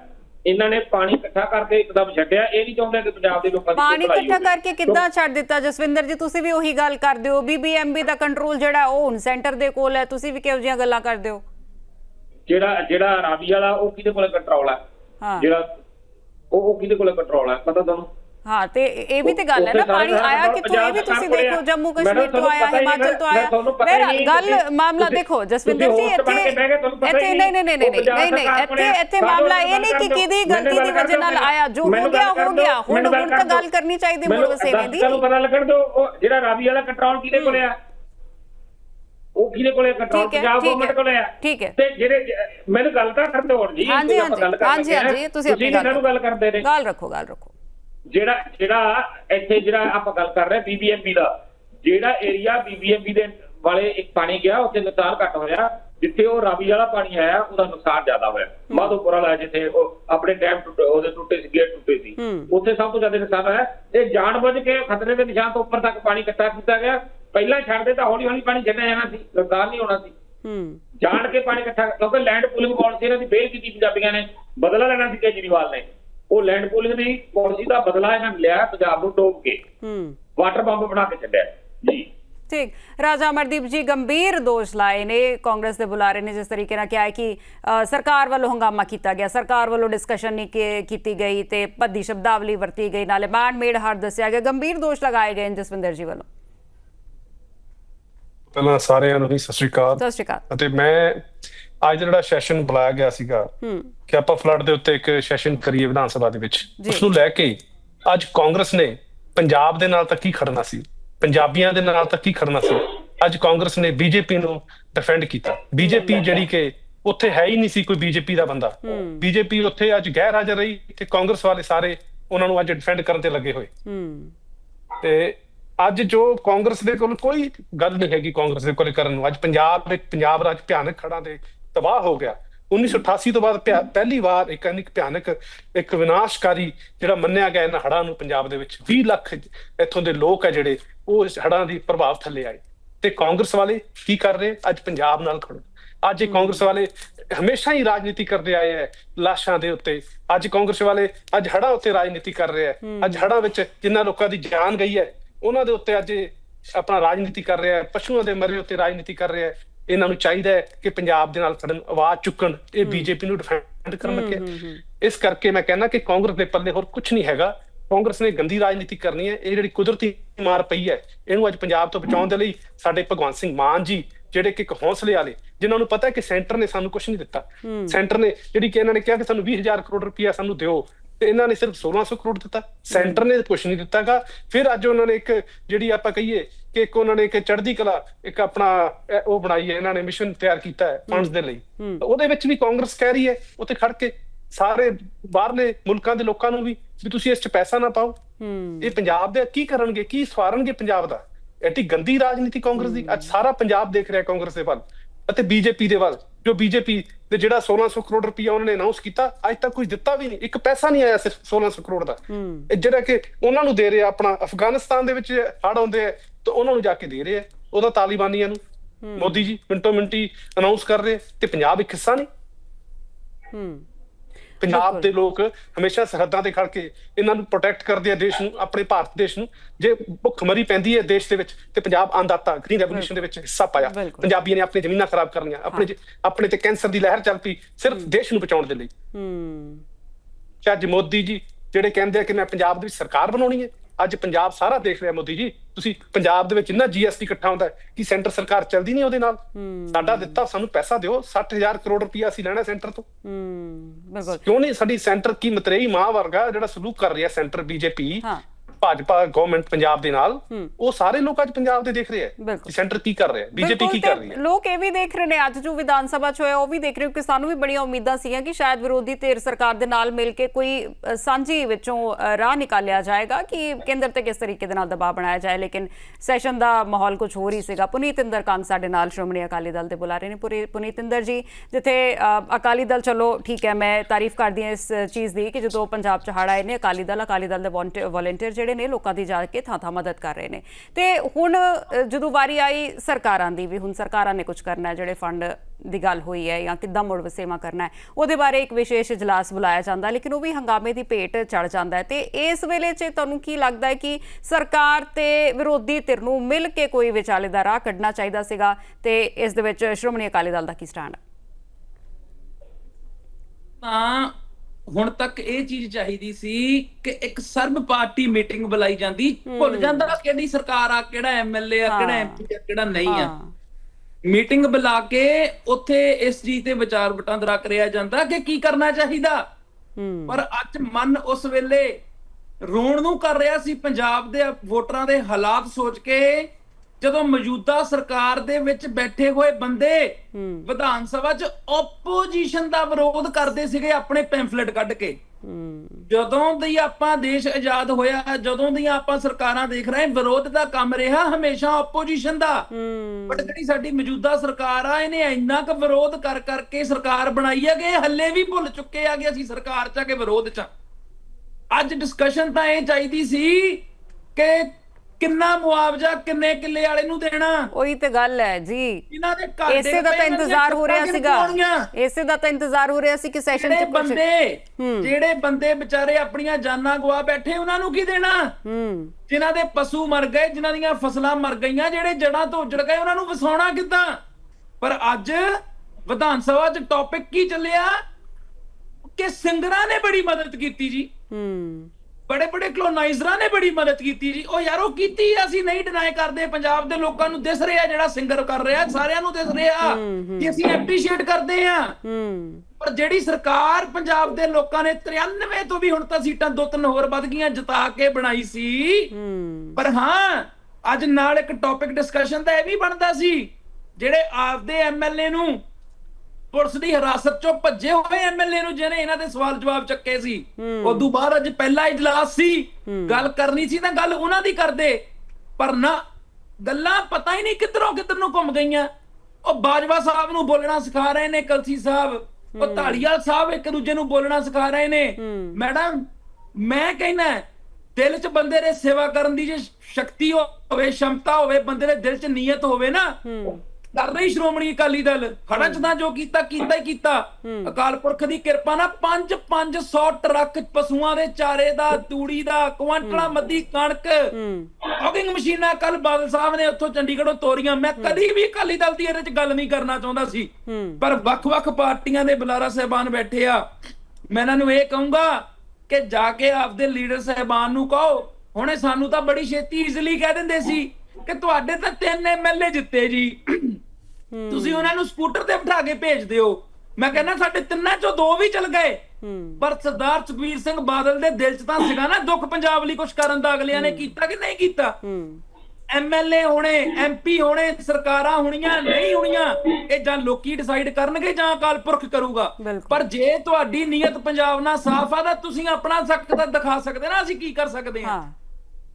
ਇਹਨਾਂ ਨੇ ਪਾਣੀ ਇਕੱਠਾ ਕਰਕੇ ਇੱਕਦਮ ਛੱਡਿਆ ਇਹ ਨਹੀਂ ਚਾਹੁੰਦੇ ਕਿ ਪੰਜਾਬ ਦੇ ਲੋਕਾਂ ਦੀ ਪਾਣੀ ਇਕੱਠਾ। ਕਰਕੇ ਕਿੱਦਾਂ ਛੱਡ ਦਿੱਤਾ? ਜਸਵਿੰਦਰ ਜੀ ਤੁਸੀਂ ਵੀ ਉਹੀ ਗੱਲ ਕਰਦੇ ਹੋ। ਬੀਬੀਐਮਬੀ ਦਾ ਕੰਟਰੋਲ ਜਿਹੜਾ ਉਹ ਹੁਣ ਸੈਂਟਰ ਦੇ ਕੋਲ ਹੈ। ਤੁਸੀਂ ਵੀ ਕਿਹੋ ਜਿਹੀਆਂ ਗੱਲਾਂ ਕਰਦੇ ਹੋ? ਜਿਹੜਾ ਜਿਹੜਾ ਰਾਵੀ ਵਾਲਾ ਉਹ ਕਿਹਦੇ ਕੋਲੇ ਕੰਟਰੋਲ ਹੈ ਹਾਂ। ਜਿਹੜਾ ਉਹ ਉਹ ਕਿਹਦੇ ਕੋਲੇ ਕੰਟਰੋਲ ਹੈ ਪਤਾ ਤੁਹਾਨੂੰ? ਹਾਂ ਤੇ ਇਹ ਵੀ ਤੇ ਗੱਲ ਹੈ ਨਾ ਪਾਣੀ ਆਇਆ ਕਿੱਥੋਂ? ਇਹ ਵੀ ਤੁਸੀਂ ਦੇਖੋ। ਜੰਮੂ ਕਸ਼ਮੀਰ ਤੋਂ ਆਇਆ ਹਿਮਾਚਲ ਤੋਂ ਆਇਆ। ਨਹੀਂ, ਗੱਲ ਮਾਮਲਾ ਦੇਖੋ ਜਸਵਿੰਦਰ ਜੀ ਇੱਥੇ ਇੱਥੇ ਨਹੀਂ ਨਹੀਂ ਨਹੀਂ ਨਹੀਂ ਨਹੀਂ ਨਹੀਂ ਇੱਥੇ ਇੱਥੇ। ਮਾਮਲਾ ਇਹ ਨਹੀਂ ਕਿ ਕਿਹਦੀ ਗਲਤੀ ਦੀ ਵਜ੍ਹਾ ਨਾਲ ਆਇਆ ਜੋ ਹੋ ਗਿਆ ਹੋ ਗਿਆ ਹੁਣ ਹੁਣ ਤਾਂ ਗੱਲ। ਕਰਨੀ ਚਾਹੀਦੀ ਮੁੜ ਵਸੇਵੇਂ ਦੀ ਤੁਹਾਨੂੰ ਪਤਾ ਲੱਗਣ ਦਿਓ ਉਹ ਜਿਹੜਾ ਰਾਵੀ ਵਾਲਾ ਕੰਟਰੋਲ ਕਿਹਦੇ ਕੋਲੇ ਆ? ਉਹ ਕਿਹਦੇ ਕੋਲੇ ਕੰਟਰੋਲ ਪੰਜਾਬ ਗਵਰਨਮੈਂਟ ਕੋਲੇ ਆ? ਠੀਕ ਹੈ। ਤੇ ਜਿਹੜੇ ਮੈਨੂੰ ਗੱਲ ਤਾਂ ਕਰਨ ਦਿਓ ਹੁਣ ਜੀ ਹਾਂਜੀ ਹਾਂਜੀ। ਹਾਂਜੀ ਤੁਸੀਂ ਆਪਣੀ ਗੱਲ ਕਰਦੇ ਨੇ। ਗੱਲ ਰੱਖੋ ਗੱਲ ਰੱਖੋ। ਜਿਹੜਾ ਜਿਹੜਾ ਇੱਥੇ ਜਿਹੜਾ ਆਪਾਂ ਗੱਲ ਕਰ ਰਹੇ ਬੀਬੀਐਮਬੀ ਦਾ ਜਿਹੜਾ ਏਰੀਆ ਬੀਬੀਐਮਬੀ ਦੇ ਵਾਲੇ ਇੱਕ ਪਾਣੀ ਗਿਆ ਉੱਥੇ ਨੁਕਸਾਨ ਘੱਟ ਹੋਇਆ ਜਿੱਥੇ ਉਹ ਰਾਵੀ ਵਾਲਾ ਪਾਣੀ ਆਇਆ ਉਹਦਾ ਨੁਕਸਾਨ ਜ਼ਿਆਦਾ ਹੋਇਆ। ਮਾਧੋਪੁਰ ਵਾਲਾ ਜਿੱਥੇ ਉਹ ਆਪਣੇ ਡੈਮ ਟੁੱਟੇ ਉਹਦੇ ਟੁੱਟੇ ਸੀ ਗੇਟ ਟੁੱਟੇ ਸੀ। ਉੱਥੇ ਸਭ ਤੋਂ ਜ਼ਿਆਦਾ ਨੁਕਸਾਨ ਹੋਇਆ। ਇਹ ਜਾਣਬੁੱਝ ਕੇ ਖਤਰੇ ਦੇ ਨਿਸ਼ਾਨ ਤੋਂ ਉੱਪਰ ਤੱਕ ਪਾਣੀ ਇਕੱਠਾ ਕੀਤਾ ਗਿਆ। ਪਹਿਲਾਂ ਛੱਡਦੇ ਤਾਂ ਹੌਲੀ ਹੌਲੀ ਪਾਣੀ ਛੱਡਿਆ ਜਾਣਾ ਸੀ ਨੁਕਸਾਨ ਨਹੀਂ ਹੋਣਾ ਸੀ। ਹੂੰ। ਜਾਣ ਕੇ ਪਾਣੀ ਇਕੱਠਾ ਕਿਉਂਕਿ ਲੈਂਡ ਪੂਲਿੰਗ ਪਾਲਿਸੀ ਇਹਨਾਂ ਦੀ ਫੇਲ ਕੀਤੀ ਪੰਜਾਬੀਆਂ ਨੇ ਬਦਲਾ ਲੈਣਾ ਸੀ ਕੇਜਰੀਵਾਲ ਨੇ। ਉਹ ਲੈਂਡ ਪੂਲਿੰਗ ਦੀ ਪਾਲਿਸੀ ਦਾ ਬਦਲਾ ਇਹਨਾਂ ਨੇ ਲਿਆ ਪੰਜਾਬ ਨੂੰ ਡੋਬ ਕੇ। ਹੂੰ। ਵਾਟਰ ਬੰਬ ਬਣਾ ਕੇ ਛੱਡਿਆ। ਜੀ। ਠੀਕ। ਰਾਜਾ ਅਮਰਦੀਪ ਜੀ ਗੰਭੀਰ ਦੋਸ਼ ਲਾਏ ਨੇ। ਕਾਂਗਰਸ ਦੇ ਬੁਲਾਰੇ ਨੇ ਜਿਸ ਤਰੀਕੇ ਨਾਲ ਕਿਹਾ ਹੈ ਕਿ ਸਰਕਾਰ ਵੱਲੋਂ ਹੰਗਾਮਾ ਕੀਤਾ ਗਿਆ। ਸਰਕਾਰ ਵੱਲੋਂ ਡਿਸਕਸ਼ਨ ਨਹੀਂ ਕੀਤੀ ਗਈ ਤੇ ਭੱਦੀ ਸ਼ਬਦਾਵਲੀ ਵਰਤੀ ਗਈ। ਨਾਲੇ ਮੈਨ ਮੇਡ ਹਰ ਦੱਸਿਆ ਗਿਆ। ਗੰਭੀਰ ਦੋਸ਼ ਲਗਾਏ ਗਏ ਜਸਵਿੰਦਰ ਜੀ ਵੱਲੋਂ। ਪਹਿਲਾਂ ਸਾਰਿਆਂ ਨੂੰ ਵੀ ਸਤਿ ਸ਼੍ਰੀ ਅਕਾਲ। ਸਤਿ ਸ਼੍ਰੀ ਅਕਾਲ। ਅਤੇ ਮੈਂ ਅੱਜ ਜਿਹੜਾ ਸੈਸ਼ਨ ਬੁਲਾਇਆ ਗਿਆ ਸੀਗਾ ਹੂੰ। ਕਿ ਆਪਾਂ ਫਲੱਡ ਦੇ ਉੱਤੇ ਇੱਕ ਸੈਸ਼ਨ ਕਰੀਏ ਵਿਧਾਨ ਸਭਾ ਦੇ ਵਿੱਚ। ਉਸ ਨੂੰ ਲੈ ਕੇ ਅੱਜ ਕਾਂਗਰਸ ਨੇ ਪੰਜਾਬ ਦੇ ਨਾਲ ਤਾਂ ਕੀ ਖੜਨਾ ਸੀ? ਪੰਜਾਬੀਆਂ ਦੇ ਨਾਲ ਤਾਂ ਕੀ ਖੜਨਾ ਸੀ? ਅੱਜ ਕਾਂਗਰਸ ਨੇ ਬੀਜੇਪੀ ਨੂੰ ਡਿਫੈਂਡ ਕੀਤਾ। ਬੀਜੇਪੀ ਜਿਹੜੀ ਕਿ ਉੱਥੇ ਹੈ ਹੀ ਨਹੀਂ ਸੀ ਕੋਈ ਬੀਜੇਪੀ ਦਾ ਬੰਦਾ। ਬੀਜੇਪੀ ਉੱਥੇ ਅੱਜ ਗੈਰ ਹਾਜ਼ਰ ਰਹੀ ਤੇ ਕਾਂਗਰਸ ਵਾਲੇ ਸਾਰੇ ਉਹਨਾਂ ਨੂੰ ਅੱਜ ਡਿਫੈਂਡ ਕਰਨ ਤੇ ਲੱਗੇ ਹੋਏ। ਤੇ ਅੱਜ ਜੋ ਕਾਂਗਰਸ ਦੇ ਕੋਲ ਕੋਈ ਗੱਲ ਨਹੀਂ ਹੈਗੀ ਕਾਂਗਰਸ ਦੇ ਕੋਲ ਕਰਨ ਨੂੰ। ਅੱਜ ਪੰਜਾਬ ਵਿੱਚ ਪੰਜਾਬ ਰਾਜ ਭਿਆਨਕ ਖੜਾ ਦੇ ਤਬਾਹ ਹੋ ਗਿਆ। 1988 ਤੋਂ ਬਾਅਦ ਪਹਿਲੀ ਵਾਰ ਇੱਕ ਇੱਕ ਭਿਆਨਕ ਇੱਕ ਵਿਨਾਸ਼ਕਾਰੀ ਜਿਹੜਾ ਮੰਨਿਆ ਗਿਆ ਇਹਨਾਂ ਹੜ੍ਹਾਂ ਨੂੰ ਪੰਜਾਬ ਦੇ ਵਿੱਚ 20 ਲੱਖ ਇੱਥੋਂ ਦੇ ਲੋਕ ਹੈ ਜਿਹੜੇ ਉਹ ਇਸ ਹੜ੍ਹਾਂ ਦੀ ਪ੍ਰਭਾਵ ਥੱਲੇ ਆਏ। ਤੇ ਕਾਂਗਰਸ ਵਾਲੇ ਕੀ ਕਰ ਰਹੇ? ਅੱਜ ਪੰਜਾਬ ਨਾਲ ਖੜੋ। ਅੱਜ ਇਹ ਕਾਂਗਰਸ ਵਾਲੇ ਹਮੇਸ਼ਾ ਹੀ ਰਾਜਨੀਤੀ ਕਰਦੇ ਆਏ ਹੈ ਲਾਸ਼ਾਂ ਦੇ ਉੱਤੇ। ਅੱਜ ਕਾਂਗਰਸ ਵਾਲੇ ਅੱਜ ਹੜ੍ਹਾਂ ਉੱਤੇ ਰਾਜਨੀਤੀ ਕਰ ਰਹੇ ਹੈ। ਅੱਜ ਹੜ੍ਹਾਂ ਵਿੱਚ ਜਿੰਨਾ ਲੋਕਾਂ ਦੀ ਜਾਨ ਗਈ ਹੈ ਉਹਨਾਂ ਦੇ ਉੱਤੇ ਅੱਜ ਆਪਣਾ ਰਾਜਨੀਤੀ ਕਰ ਰਿਹਾ ਹੈ ਪਸ਼ੂਆਂ ਦੇ ਮਰੇ ਉੱਤੇ ਰਾਜਨੀਤੀ ਕਰ ਰਿਹਾ ਹੈ। ਇਹਨਾਂ ਨੂੰ ਚਾਹੀਦਾ ਹੈ ਕਿ ਪੰਜਾਬ ਦੇ ਨਾਲ ਖੜਨ ਆਵਾਜ਼ ਚੁੱਕਣ ਇਹ ਬੀਜੇਪੀ ਨੂੰ ਡਿਫੈਂਡ ਕਰਨ ਲੱਗੇ। ਇਸ ਕਰਕੇ ਮੈਂ ਕਹਿੰਦਾ ਕਿ ਕਾਂਗਰਸ ਦੇ ਪੱਲੇ ਹੋਰ ਕੁਝ ਨਹੀਂ ਹੈਗਾ। ਕਾਂਗਰਸ ਨੇ ਗੰਦੀ ਰਾਜਨੀਤੀ ਕਰਨੀ ਹੈ। ਇਹ ਜਿਹੜੀ ਕੁਦਰਤੀ ਮਾਰ ਪਈ ਹੈ ਇਹਨੂੰ ਅੱਜ ਪੰਜਾਬ ਤੋਂ ਬਚਾਉਣ ਦੇ ਲਈ ਸਾਡੇ ਭਗਵੰਤ ਸਿੰਘ ਮਾਨ ਜੀ ਜਿਹੜੇ ਕਿ ਇੱਕ ਹੌਸਲੇ ਵਾਲੇ ਜਿਨ੍ਹਾਂ ਨੂੰ ਪਤਾ ਹੈ ਕਿ ਸੈਂਟਰ ਨੇ ਸਾਨੂੰ ਕੁਝ ਨਹੀਂ ਦਿੱਤਾ। ਸੈਂਟਰ ਨੇ ਜਿਹੜੀ ਕਿ ਇਹਨਾਂ ਨੇ ਕਿਹਾ ਕਿ ਸਾਨੂੰ 20000 ਕਰੋੜ ਰੁਪਇਆ ਸਾਨੂੰ ਦਿਓ ਤੇ ਇਹਨਾਂ ਨੇ ਸਿਰਫ 1600 ਕਰੋੜ ਦਿੱਤਾ। ਸੈਂਟਰ ਨੇ ਕੁਝ ਨਹੀਂ ਦਿੱਤਾਗਾ। ਫਿਰ ਅੱਜ ਉਹਨਾਂ ਨੇ ਇੱਕ ਜਿਹੜੀ ਆਪਾਂ ਕਹੀਏ ਕਿ ਇੱਕ ਉਹਨਾਂ ਨੇ ਇੱਕ ਚੜ੍ਹਦੀ ਕਲਾ ਇੱਕ ਆਪਣਾ ਉਹ ਬਣਾਈ ਹੈ ਇਹਨਾਂ ਨੇ ਮਿਸ਼ਨ ਤਿਆਰ ਕੀਤਾ ਹੈ ਫੰਡਸ ਦੇ ਲਈ। ਉਹਦੇ ਵਿੱਚ ਵੀ ਕਾਂਗਰਸ ਕਹਿ ਰਹੀ ਹੈ ਉੱਥੇ ਖੜ ਕੇ ਸਾਰੇ ਬਾਹਰਲੇ ਮੁਲਕਾਂ ਦੇ ਲੋਕਾਂ ਨੂੰ ਵੀ ਵੀ ਤੁਸੀਂ ਇਸ 'ਚ ਪੈਸਾ ਨਾ ਪਾਓ। ਇਹ ਪੰਜਾਬ ਦੇ ਕੀ ਕਰਨਗੇ ਕੀ ਸਵਾਰਨਗੇ ਪੰਜਾਬ ਦਾ? ਐਡੀ ਗੰਦੀ ਰਾਜਨੀਤੀ ਕਾਂਗਰਸ ਦੀ। ਅੱਜ ਸਾਰਾ ਪੰਜਾਬ ਦੇਖ ਰਿਹਾ ਕਾਂਗਰਸ ਦੇ ਵੱਲ ਅਤੇ ਬੀਜੇਪੀ ਦੇ ਵੱਲ ਜੋ ਬੀਜੇਪੀ ਦੇ ਜਿਹੜਾ 1600 ਕਰੋੜ ਰੁਪਇਆ ਉਹਨਾਂ ਨੇ ਅਨਾਉਂਸ ਕੀਤਾ ਅੱਜ ਤੱਕ ਕੁਝ ਦਿੱਤਾ ਵੀ ਨਹੀਂ। ਇੱਕ ਪੈਸਾ ਨਹੀਂ ਆਇਆ ਸਿਰਫ 1600 ਕਰੋੜ ਦਾ। ਇਹ ਜਿਹੜਾ ਕਿ ਉਹਨਾਂ ਨੂੰ ਦੇ ਰਿਹਾ ਆਪਣਾ ਅਫਗਾਨਿਸਤਾਨ ਦੇ ਵਿੱਚ ਹੜ ਆਉਂਦੇ ਤਾਂ ਉਹਨਾਂ ਨੂੰ ਜਾ ਕੇ ਦੇ ਰਹੇ ਆ। ਉਹਦਾ ਤਾਲਿਬਾਨੀਆਂ ਨੂੰ। ਮੋਦੀ ਜੀ ਮਿੰਟੋ ਮਿੰਟੀ ਅਨਾਉਂਸ ਕਰ ਰਹੇ ਤੇ ਪੰਜਾਬ ਇੱਕ ਹਿੱਸਾ ਨਹੀਂ। ਹੂੰ। ਪੰਜਾਬ ਦੇ ਲੋਕ ਹਮੇਸ਼ਾ ਸਰਹੱਦਾਂ ਤੇ ਖੜ ਕੇ ਇਹਨਾਂ ਨੂੰ ਪ੍ਰੋਟੈਕਟ ਕਰਦੇ ਆ ਦੇਸ਼ ਨੂੰ ਆਪਣੇ ਭਾਰਤ ਦੇਸ਼ ਨੂੰ। ਜੇ ਭੁੱਖਮਰੀ ਪੈਂਦੀ ਹੈ ਦੇਸ਼ ਦੇ ਵਿੱਚ ਤੇ ਪੰਜਾਬ ਅੰਦਾਤਾ ਗ੍ਰੀਨ ਰੈਵੋਲੂਸ਼ਨ ਦੇ ਵਿੱਚ ਹਿੱਸਾ ਪਾਇਆ। ਪੰਜਾਬੀਆਂ ਨੇ ਆਪਣੀ ਜ਼ਮੀਨਾਂ ਖਰਾਬ ਕਰਨੀਆਂ ਆਪਣੇ ਆਪਣੇ ਤੇ ਕੈਂਸਰ ਦੀ ਲਹਿਰ ਚੱਲ ਪਈ ਸਿਰਫ ਦੇਸ਼ ਨੂੰ ਬਚਾਉਣ ਦੇ ਲਈ। ਹੂੰ। ਤੇ ਅੱਜ ਮੋਦੀ ਜੀ ਜਿਹੜੇ ਕਹਿੰਦੇ ਆ ਕਿ ਮੈਂ ਪੰਜਾਬ ਦੇ ਸਰਕਾਰ ਬਣਾਉਣੀ ਹੈ ਅੱਜ ਪੰਜਾਬ ਸਾਰਾ ਦੇਖ ਰਿਹਾ ਮੋਦੀ ਜੀ। ਤੁਸੀਂ ਪੰਜਾਬ ਦੇ ਵਿੱਚ ਇੰਨਾ ਜੀਐਸਟੀ ਇਕੱਠਾ ਹੁੰਦਾ ਕਿ ਸੈਂਟਰ ਸਰਕਾਰ ਚੱਲਦੀ ਨਹੀਂ ਉਹਦੇ ਨਾਲ। ਸਾਡਾ ਦਿੱਤਾ ਸਾਨੂੰ ਪੈਸਾ ਦਿਓ 60000 ਕਰੋੜ ਰੁਪਇਆ ਅਸੀਂ ਲੈਣਾ ਸੈਂਟਰ ਤੋਂ। ਹੂੰ ਬਿਲਕੁਲ। ਕਿਉਂ ਨਹੀਂ? ਸਾਡੀ ਸੈਂਟਰ ਕੀ ਮਤਰੇਈ ਮਾਂ ਵਰਗਾ ਜਿਹੜਾ ਸਲੂਕ ਕਰ ਰਿਹਾ centre BJP. Bhajpa government Punjab ਦੇ ਨਾਲ ਉਹ ਸਾਰੇ ਲੋਕ ਅੱਜ ਪੰਜਾਬ ਦੇ ਦੇਖ ਰਹੇ ਆ। ਬਿਲਕੁਲ। ਕਿ ਸੈਂਟਰ ਕੀ ਕਰ ਰਿਹਾ ਬੀਜੇਪੀ ਕੀ ਕਰ ਰਹੀ ਹੈ? ਲੋਕ ਇਹ ਵੀ ਦੇਖ ਰਹੇ ਨੇ ਅੱਜ ਜੋ ਵਿਧਾਨ ਸਭਾ ਚ ਹੋਇਆ ਉਹ ਵੀ ਦੇਖ ਰਹੇ ਹੋ ਕਿ ਸਾਨੂੰ ਵੀ ਬੜੀਆਂ ਉਮੀਦਾਂ ਸੀਗੀਆਂ ਕਿ ਸ਼ਾਇਦ ਵਿਰੋਧੀ ਧਿਰ ਸਰਕਾਰ ਦੇ ਨਾਲ ਮਿਲ ਕੇ ਕੋਈ ਸਾਂਝੀ ਵਿੱਚੋਂ ਰਾਹ ਨਿਕਾਲਿਆ ਜਾਏਗਾ ਕਿ ਕੇਂਦਰ ਤੇ ਕਿਸ ਤਰੀਕੇ ਦੇ ਨਾਲ ਦਬਾਅ ਬਣਾਇਆ ਜਾਏ। ਲੇਕਿਨ ਸੈਸ਼ਨ ਦਾ ਮਾਹੌਲ ਕੁਝ ਹੋਰ ਹੀ ਸੀਗਾ। ਪੁਨੀਤ ਇੰਦਰ ਕੰਗ ਸਾਡੇ ਨਾਲ ਸ਼੍ਰੋਮਣੀ ਅਕਾਲੀ ਦਲ ਦੇ ਬੁਲਾ ਰਹੇ ਨੇ। ਪੁਰੀ- ਪੁਨੀਤ ਇੰਦਰ ਜੀ ਜਿੱਥੇ ਅਕਾਲੀ ਦਲ ਚਲੋ ਠੀਕ ਹੈ ਮੈਂ ਤਾਰੀਫ ਕਰਦੀ ਹਾਂ ਇਸ ਚੀਜ਼ ਦੀ ਕਿ ਜਦੋਂ ਪੰਜਾਬ ਚ ਹੜ੍ਹ ਆਏ ਨੇ ਅਕਾਲੀ ਦਲ ਅਕਾਲੀ ਦਲ ਦੇ ਵੋਲੰਟੀਅਰ ਜਿਹੜੇ ਨੇ, ਲੋਕਾਂ ਦੀ ਜਾ ਕੇ ਥਾਂ ਥਾਂ ਮਦਦ ਕਰ ਰਹੇ ਨੇ। ਤੇ ਹੁਣ ਜਦੋਂ ਵਾਰੀ ਆਈ, ਸਰਕਾਰਾਂ ਦੀ ਵੀ, ਹੁਣ ਸਰਕਾਰਾਂ ਨੇ ਕੁਝ ਕਰਨਾ ਹੈ, ਜਿਹੜੇ ਫੰਡ ਦੀ ਗੱਲ ਹੋਈ ਹੈ ਜਾਂ ਕਿੱਦਾਂ ਮੁੜ ਵਸੇਮਾ ਕਰਨਾ ਹੈ, ਉਹਦੇ ਬਾਰੇ ਇੱਕ ਵਿਸ਼ੇਸ਼ ਇਜਲਾਸ ਬੁਲਾਇਆ ਜਾਂਦਾ, ਲੇਕਿਨ ਉਹ ਵੀ ਹੰਗਾਮੇ ਦੀ ਭੇਟ ਚੜ ਜਾਂਦਾ ਹੈ। ਤੇ ਇਸ ਵੇਲੇ 'ਚ ਤੁਹਾਨੂੰ ਕੀ ਲੱਗਦਾ ਹੈ ਕਿ ਸਰਕਾਰ ਤੇ ਵਿਰੋਧੀ ਧਿਰ ਨੂੰ ਮਿਲ ਕੇ ਕੋਈ ਵਿਚਾਲੇ ਦਾ ਰਾਹ ਕੱਢਣਾ ਚਾਹੀਦਾ ਸੀਗਾ? ਤੇ ਇਸ ਦੇ ਵਿੱਚ ਸ਼੍ਰੋਮਣੀ ਅਕਾਲੀ ਦਲ ਦਾ ਕੀ ਸਟੈਂਡ ਹੈ? ਤਾਂ ਹੁਣ ਤੱਕ ਇਹ ਚੀਜ਼ ਚਾਹੀਦੀ ਸੀ ਕਿ ਇੱਕ ਸਰਬ ਪਾਰਟੀ ਮੀਟਿੰਗ ਬੁਲਾਈ ਜਾਂਦੀ। ਭੁੱਲ ਜਾਂਦਾ ਕਿਹੜੀ ਸਰਕਾਰ ਆ ਕਿਹੜਾ ਐਮਐਲਏ ਆ ਕਿਹੜਾ। ਐਮਪੀ ਆ ਕਿਹੜਾ ਨਹੀਂ ਆ। ਮੀਟਿੰਗ ਬੁਲਾ ਕੇ ਉੱਥੇ ਇਸ ਚੀਜ਼ ਤੇ ਵਿਚਾਰ ਵਟਾਂਦਰਾ ਕਰਿਆ ਜਾਂਦਾ ਕਿ ਕੀ ਕਰਨਾ ਚਾਹੀਦਾ। ਪਰ ਅੱਜ ਮਨ ਉਸ ਵੇਲੇ ਰੋਣ ਨੂੰ ਕਰ ਰਿਹਾ ਸੀ ਪੰਜਾਬ ਦੇ ਵੋਟਰਾਂ ਦੇ ਹਾਲਾਤ ਸੋਚ ਕੇ ਜਦੋਂ ਮੌਜੂਦਾ ਸਰਕਾਰ ਦੇ ਵਿੱਚ ਬੈਠੇ ਹੋਏ ਬੰਦੇ ਵਿਧਾਨ ਸਭਾ 'ਚ ਆਪੋਜੀਸ਼ਨ ਦਾ ਵਿਰੋਧ ਕਰਦੇ ਸੀਗੇ ਆਪਣੇ ਪੈਂਫਲੇਟ ਕੱਢ ਕੇ। ਜਦੋਂ ਦੀ ਆਪਾਂ ਦੇਸ਼ ਆਜ਼ਾਦ ਹੋਇਆ ਜਦੋਂ ਦੀਆਂ ਆਪਾਂ ਸਰਕਾਰਾਂ ਦੇਖ ਰਹੇ ਵਿਰੋਧ ਦਾ ਕੰਮ ਰਿਹਾ ਹਮੇਸ਼ਾ ਆਪੋਜੀਸ਼ਨ ਦਾ। ਬਟ ਜਿਹੜੀ ਸਾਡੀ ਮੌਜੂਦਾ ਸਰਕਾਰ ਆ ਇਹਨੇ ਇੰਨਾ ਕੁ ਵਿਰੋਧ ਕਰ ਕਰਕੇ ਸਰਕਾਰ ਬਣਾਈ ਹੈ ਕਿ ਹੱਲੇ ਵੀ ਭੁੱਲ ਚੁੱਕੇ ਆ ਕਿ ਅਸੀਂ ਸਰਕਾਰ ਚ ਆ ਕੇ ਵਿਰੋਧ ਚ। ਅੱਜ ਡਿਸਕਸ਼ਨ ਤਾਂ ਇਹ ਚਾਹੀਦੀ ਸੀ ਕਿ ਕਿੰਨਾ ਮੁਆਵਜ਼ਾ ਕਿੰਨੇ ਕਿੱਲੇ ਵਾਲੇ ਨੂੰ ਦੇਣਾ? ਉਹੀ ਤੇ ਗੱਲ ਹੈ ਜੀ। ਇਹਨਾਂ ਦੇ ਘਰ ਇਸੇ ਦਾ ਤਾਂ ਇੰਤਜ਼ਾਰ ਹੋ ਰਿਹਾ ਸੀਗਾ। ਇਸੇ ਦਾ ਤਾਂ ਇੰਤਜ਼ਾਰ ਹੋ ਰਿਹਾ ਸੀ ਕਿ ਸੈਸ਼ਨ ਚ ਬੰਦੇ ਜਿਹੜੇ ਬੰਦੇ ਵਿਚਾਰੇ ਆਪਣੀਆਂ ਜਾਨਾਂ ਗਵਾ ਬੈਠੇ ਉਹਨਾਂ ਨੂੰ ਕੀ ਦੇਣਾ? ਹੂੰ। ਜਿਨ੍ਹਾਂ ਦੇ ਪਸ਼ੂ ਮਰ ਗਏ ਜਿਨ੍ਹਾਂ ਦੀਆਂ ਫਸਲਾਂ ਮਰ ਗਈਆਂ ਜਿਹੜੇ ਜੜਾਂ ਤੋਂ ਉੱਜੜ ਗਏ ਉਹਨਾਂ ਨੂੰ ਵਸਾਉਣਾ ਕਿੱਦਾਂ? ਪਰ ਅੱਜ ਵਿਧਾਨ ਸਭਾ 'ਚ ਟੌਪਿਕ ਕੀ ਚੱਲਿਆ? ਕਿ ਸਿੰਗਰਾਂ ਨੇ ਬੜੀ ਮਦਦ ਕੀਤੀ ਜੀ। ਹੂੰ। ਬੜੇ ਬੜੇ ਕਲੋਨਾਈਜ਼ਰਾਂ ਨੇ ਬੜੀ ਮਦਦ ਕੀਤੀ ਜੀ। ਉਹ ਯਾਰੋ ਕੀਤੀ ਅਸੀਂ ਨਹੀਂ ਡਿਨਾਈ ਕਰਦੇ। ਪੰਜਾਬ ਦੇ ਲੋਕਾਂ ਨੂੰ ਦਿਸ ਰਿਹਾ ਜਿਹੜਾ ਸਿੰਗਰ ਕਰ ਰਿਹਾ ਸਾਰਿਆਂ ਨੂੰ ਦਿਸ ਰਿਹਾ। ਕਿ ਅਸੀਂ ਐਪਰੀਸ਼ੀਏਟ ਕਰਦੇ ਆ ਪਰ ਜਿਹੜੀ ਸਰਕਾਰ ਪੰਜਾਬ ਦੇ ਲੋਕਾਂ ਨੇ 93 ਤੋਂ ਵੀ ਹੁਣ ਤਾਂ ਸੀਟਾਂ ਦੋ ਤਿੰਨ ਹੋਰ ਵੱਧ ਗਈਆਂ ਜਿਤਾ ਕੇ ਬਣਾਈ ਸੀ। ਪਰ ਹਾਂ ਅੱਜ ਨਾਲ ਇੱਕ ਟੌਪਿਕ ਡਿਸਕਸ਼ਨ ਦਾ ਇਹ ਵੀ ਬਣਦਾ ਸੀ ਜਿਹੜੇ ਆਪਦੇ ਐਮਐਲਏ ਨੂੰ ਪੁਲਿਸ ਦੀ ਹਿਰਾਸਤ ਚੋਂ ਭੱਜੇ ਹੋਏ ਐਮਐਲਏ ਨੂੰ ਜਿਹਨੇ ਇਹਨਾਂ ਦੇ ਸਵਾਲ ਜਵਾਬ ਚੱਕੇ ਸੀ। ਉਦੋਂ ਬਾਅਦ ਅੱਜ ਪਹਿਲਾ ਇਜਲਾਸ ਸੀ। ਗੱਲ ਕਰਨੀ ਸੀ ਤਾਂ ਗੱਲ ਉਹਨਾਂ ਦੀ ਕਰਦੇ। ਪਰ ਨਾ ਗੱਲਾਂ ਪਤਾ ਹੀ ਨਹੀਂ ਕਿੱਧਰੋਂ ਕਿੱਧਰ ਨੂੰ ਘੁੰਮ ਗਈਆਂ। ਉਹ ਬਾਜਵਾ ਸਾਹਿਬ ਨੂੰ ਬੋਲਣਾ ਸਿਖਾ ਰਹੇ ਨੇ ਕਲਸੀ ਸਾਹਿਬ। ਉਹ ਢਾਲੀਵਾਲ ਸਾਹਿਬ ਇੱਕ ਦੂਜੇ ਨੂੰ ਬੋਲਣਾ ਸਿਖਾ ਰਹੇ ਨੇ। ਮੈਡਮ ਮੈਂ ਕਹਿੰਦਾ ਦਿਲ 'ਚ ਬੰਦੇ ਦੇ ਸੇਵਾ ਕਰਨ ਦੀ ਜੇ ਸ਼ਕਤੀ ਹੋਵੇ ਸ਼ਮਤਾ ਹੋਵੇ ਬੰਦੇ ਦੇ ਦਿਲ 'ਚ ਨੀਅਤ ਹੋਵੇ ਨਾ। ਕਰ ਰਹੀ ਸ਼੍ਰੋਮਣੀ ਅਕਾਲੀ ਦਲ। ਖੜਾ ਚ ਤਾਂ ਜੋ ਕੀਤਾ ਕੀਤਾ ਹੀ ਕੀਤਾ। ਅਕਾਲ ਪੁਰਖ ਦੀ ਕਿਰਪਾ ਨਾਲ 5 500 ਟਰੱਕ ਪਸ਼ੂਆਂ ਦੇ ਚਾਰੇ ਦਾ ਤੂੜੀ ਦਾ ਕੁਆਂਟਲਾਂ ਮੱਦੀ ਕਣਕ। ਹੌਗਿੰਗ ਮਸ਼ੀਨਾਂ ਕੱਲ ਬਾਦਲ ਸਾਹਿਬ ਨੇ ਉੱਥੋਂ ਚੰਡੀਗੜ੍ਹੋਂ ਤੋਰੀਆਂ। ਮੈਂ ਕਦੀ ਵੀ ਅਕਾਲੀ ਦਲ ਦੀ ਇਹਦੇ ਚ ਗੱਲ ਨਹੀਂ ਕਰਨਾ ਚਾਹੁੰਦਾ ਸੀ। ਪਰ ਵੱਖ-ਵੱਖ ਪਾਰਟੀਆਂ ਦੇ ਬੁਲਾਰਾ ਸਹਿਬਾਨ ਬੈਠੇ ਆ। ਮੈਂ ਇਹਨਾਂ ਨੂੰ ਇਹ ਕਹੂੰਗਾ ਕਿ ਜਾ ਕੇ ਆਪਦੇ ਲੀਡਰ ਸਹਿਬਾਨ ਨੂੰ ਕਹੋ। ਹੁਣੇ ਸਾਨੂੰ ਤਾਂ ਬੜੀ ਛੇਤੀ ਈਜ਼ੀਲੀ ਕਹਿ ਦਿੰਦੇ ਸੀ ਕਿ ਤੁਹਾਡੇ ਤਾਂ ਤਿੰਨ ਐਮਐਲਏ ਜਿੱਤੇ ਜੀ। ਤੁਸੀਂ ਉਹਨਾਂ ਨੂੰ ਸਕੂਟਰ ਤੇ ਬਿਠਾ ਕੇ ਭੇਜ ਦਿਓ। ਮੈਂ ਕਹਿੰਦਾ ਸਾਡੇ ਤਿੰਨਾਂ ਚੋਂ ਦੋ ਵੀ ਚਲ ਗਏ। ਪਰ ਸਰਦਾਰ ਸੁਖਬੀਰ ਸਿੰਘ ਬਾਦਲ ਦੇ ਦਿਲ 'ਚ ਤਾਂ ਸੀਗਾ ਨਾ ਦੁੱਖ ਪੰਜਾਬ ਲਈ ਕੁਝ ਕਰਨ ਦਾ ਅਗਲਿਆਂ ਨੇ ਕੀਤਾ ਕਿ ਨਹੀਂ ਕੀਤਾ? ਐਮਐਲਏ ਹੋਣੇ ਐਮਪੀ ਹੋਣੇ ਸਰਕਾਰਾਂ ਹੋਣੀਆਂ ਨਹੀਂ ਹੋਣੀਆਂ ਇਹ ਜਾਂ ਲੋਕੀ ਡਿਸਾਈਡ ਕਰਨਗੇ ਜਾਂ ਅਕਾਲ ਪੁਰਖ ਕਰੂਗਾ। ਪਰ ਜੇ ਤੁਹਾਡੀ ਨੀਅਤ ਪੰਜਾਬ ਨਾਲ ਸਾਫ਼ ਆ ਤਾਂ ਤੁਸੀਂ ਆਪਣਾ ਸਖਤ ਦਿਖਾ ਸਕਦੇ ਨਾ ਅਸੀਂ ਕੀ ਕਰ ਸਕਦੇ ਹਾਂ। ਹਾਂ।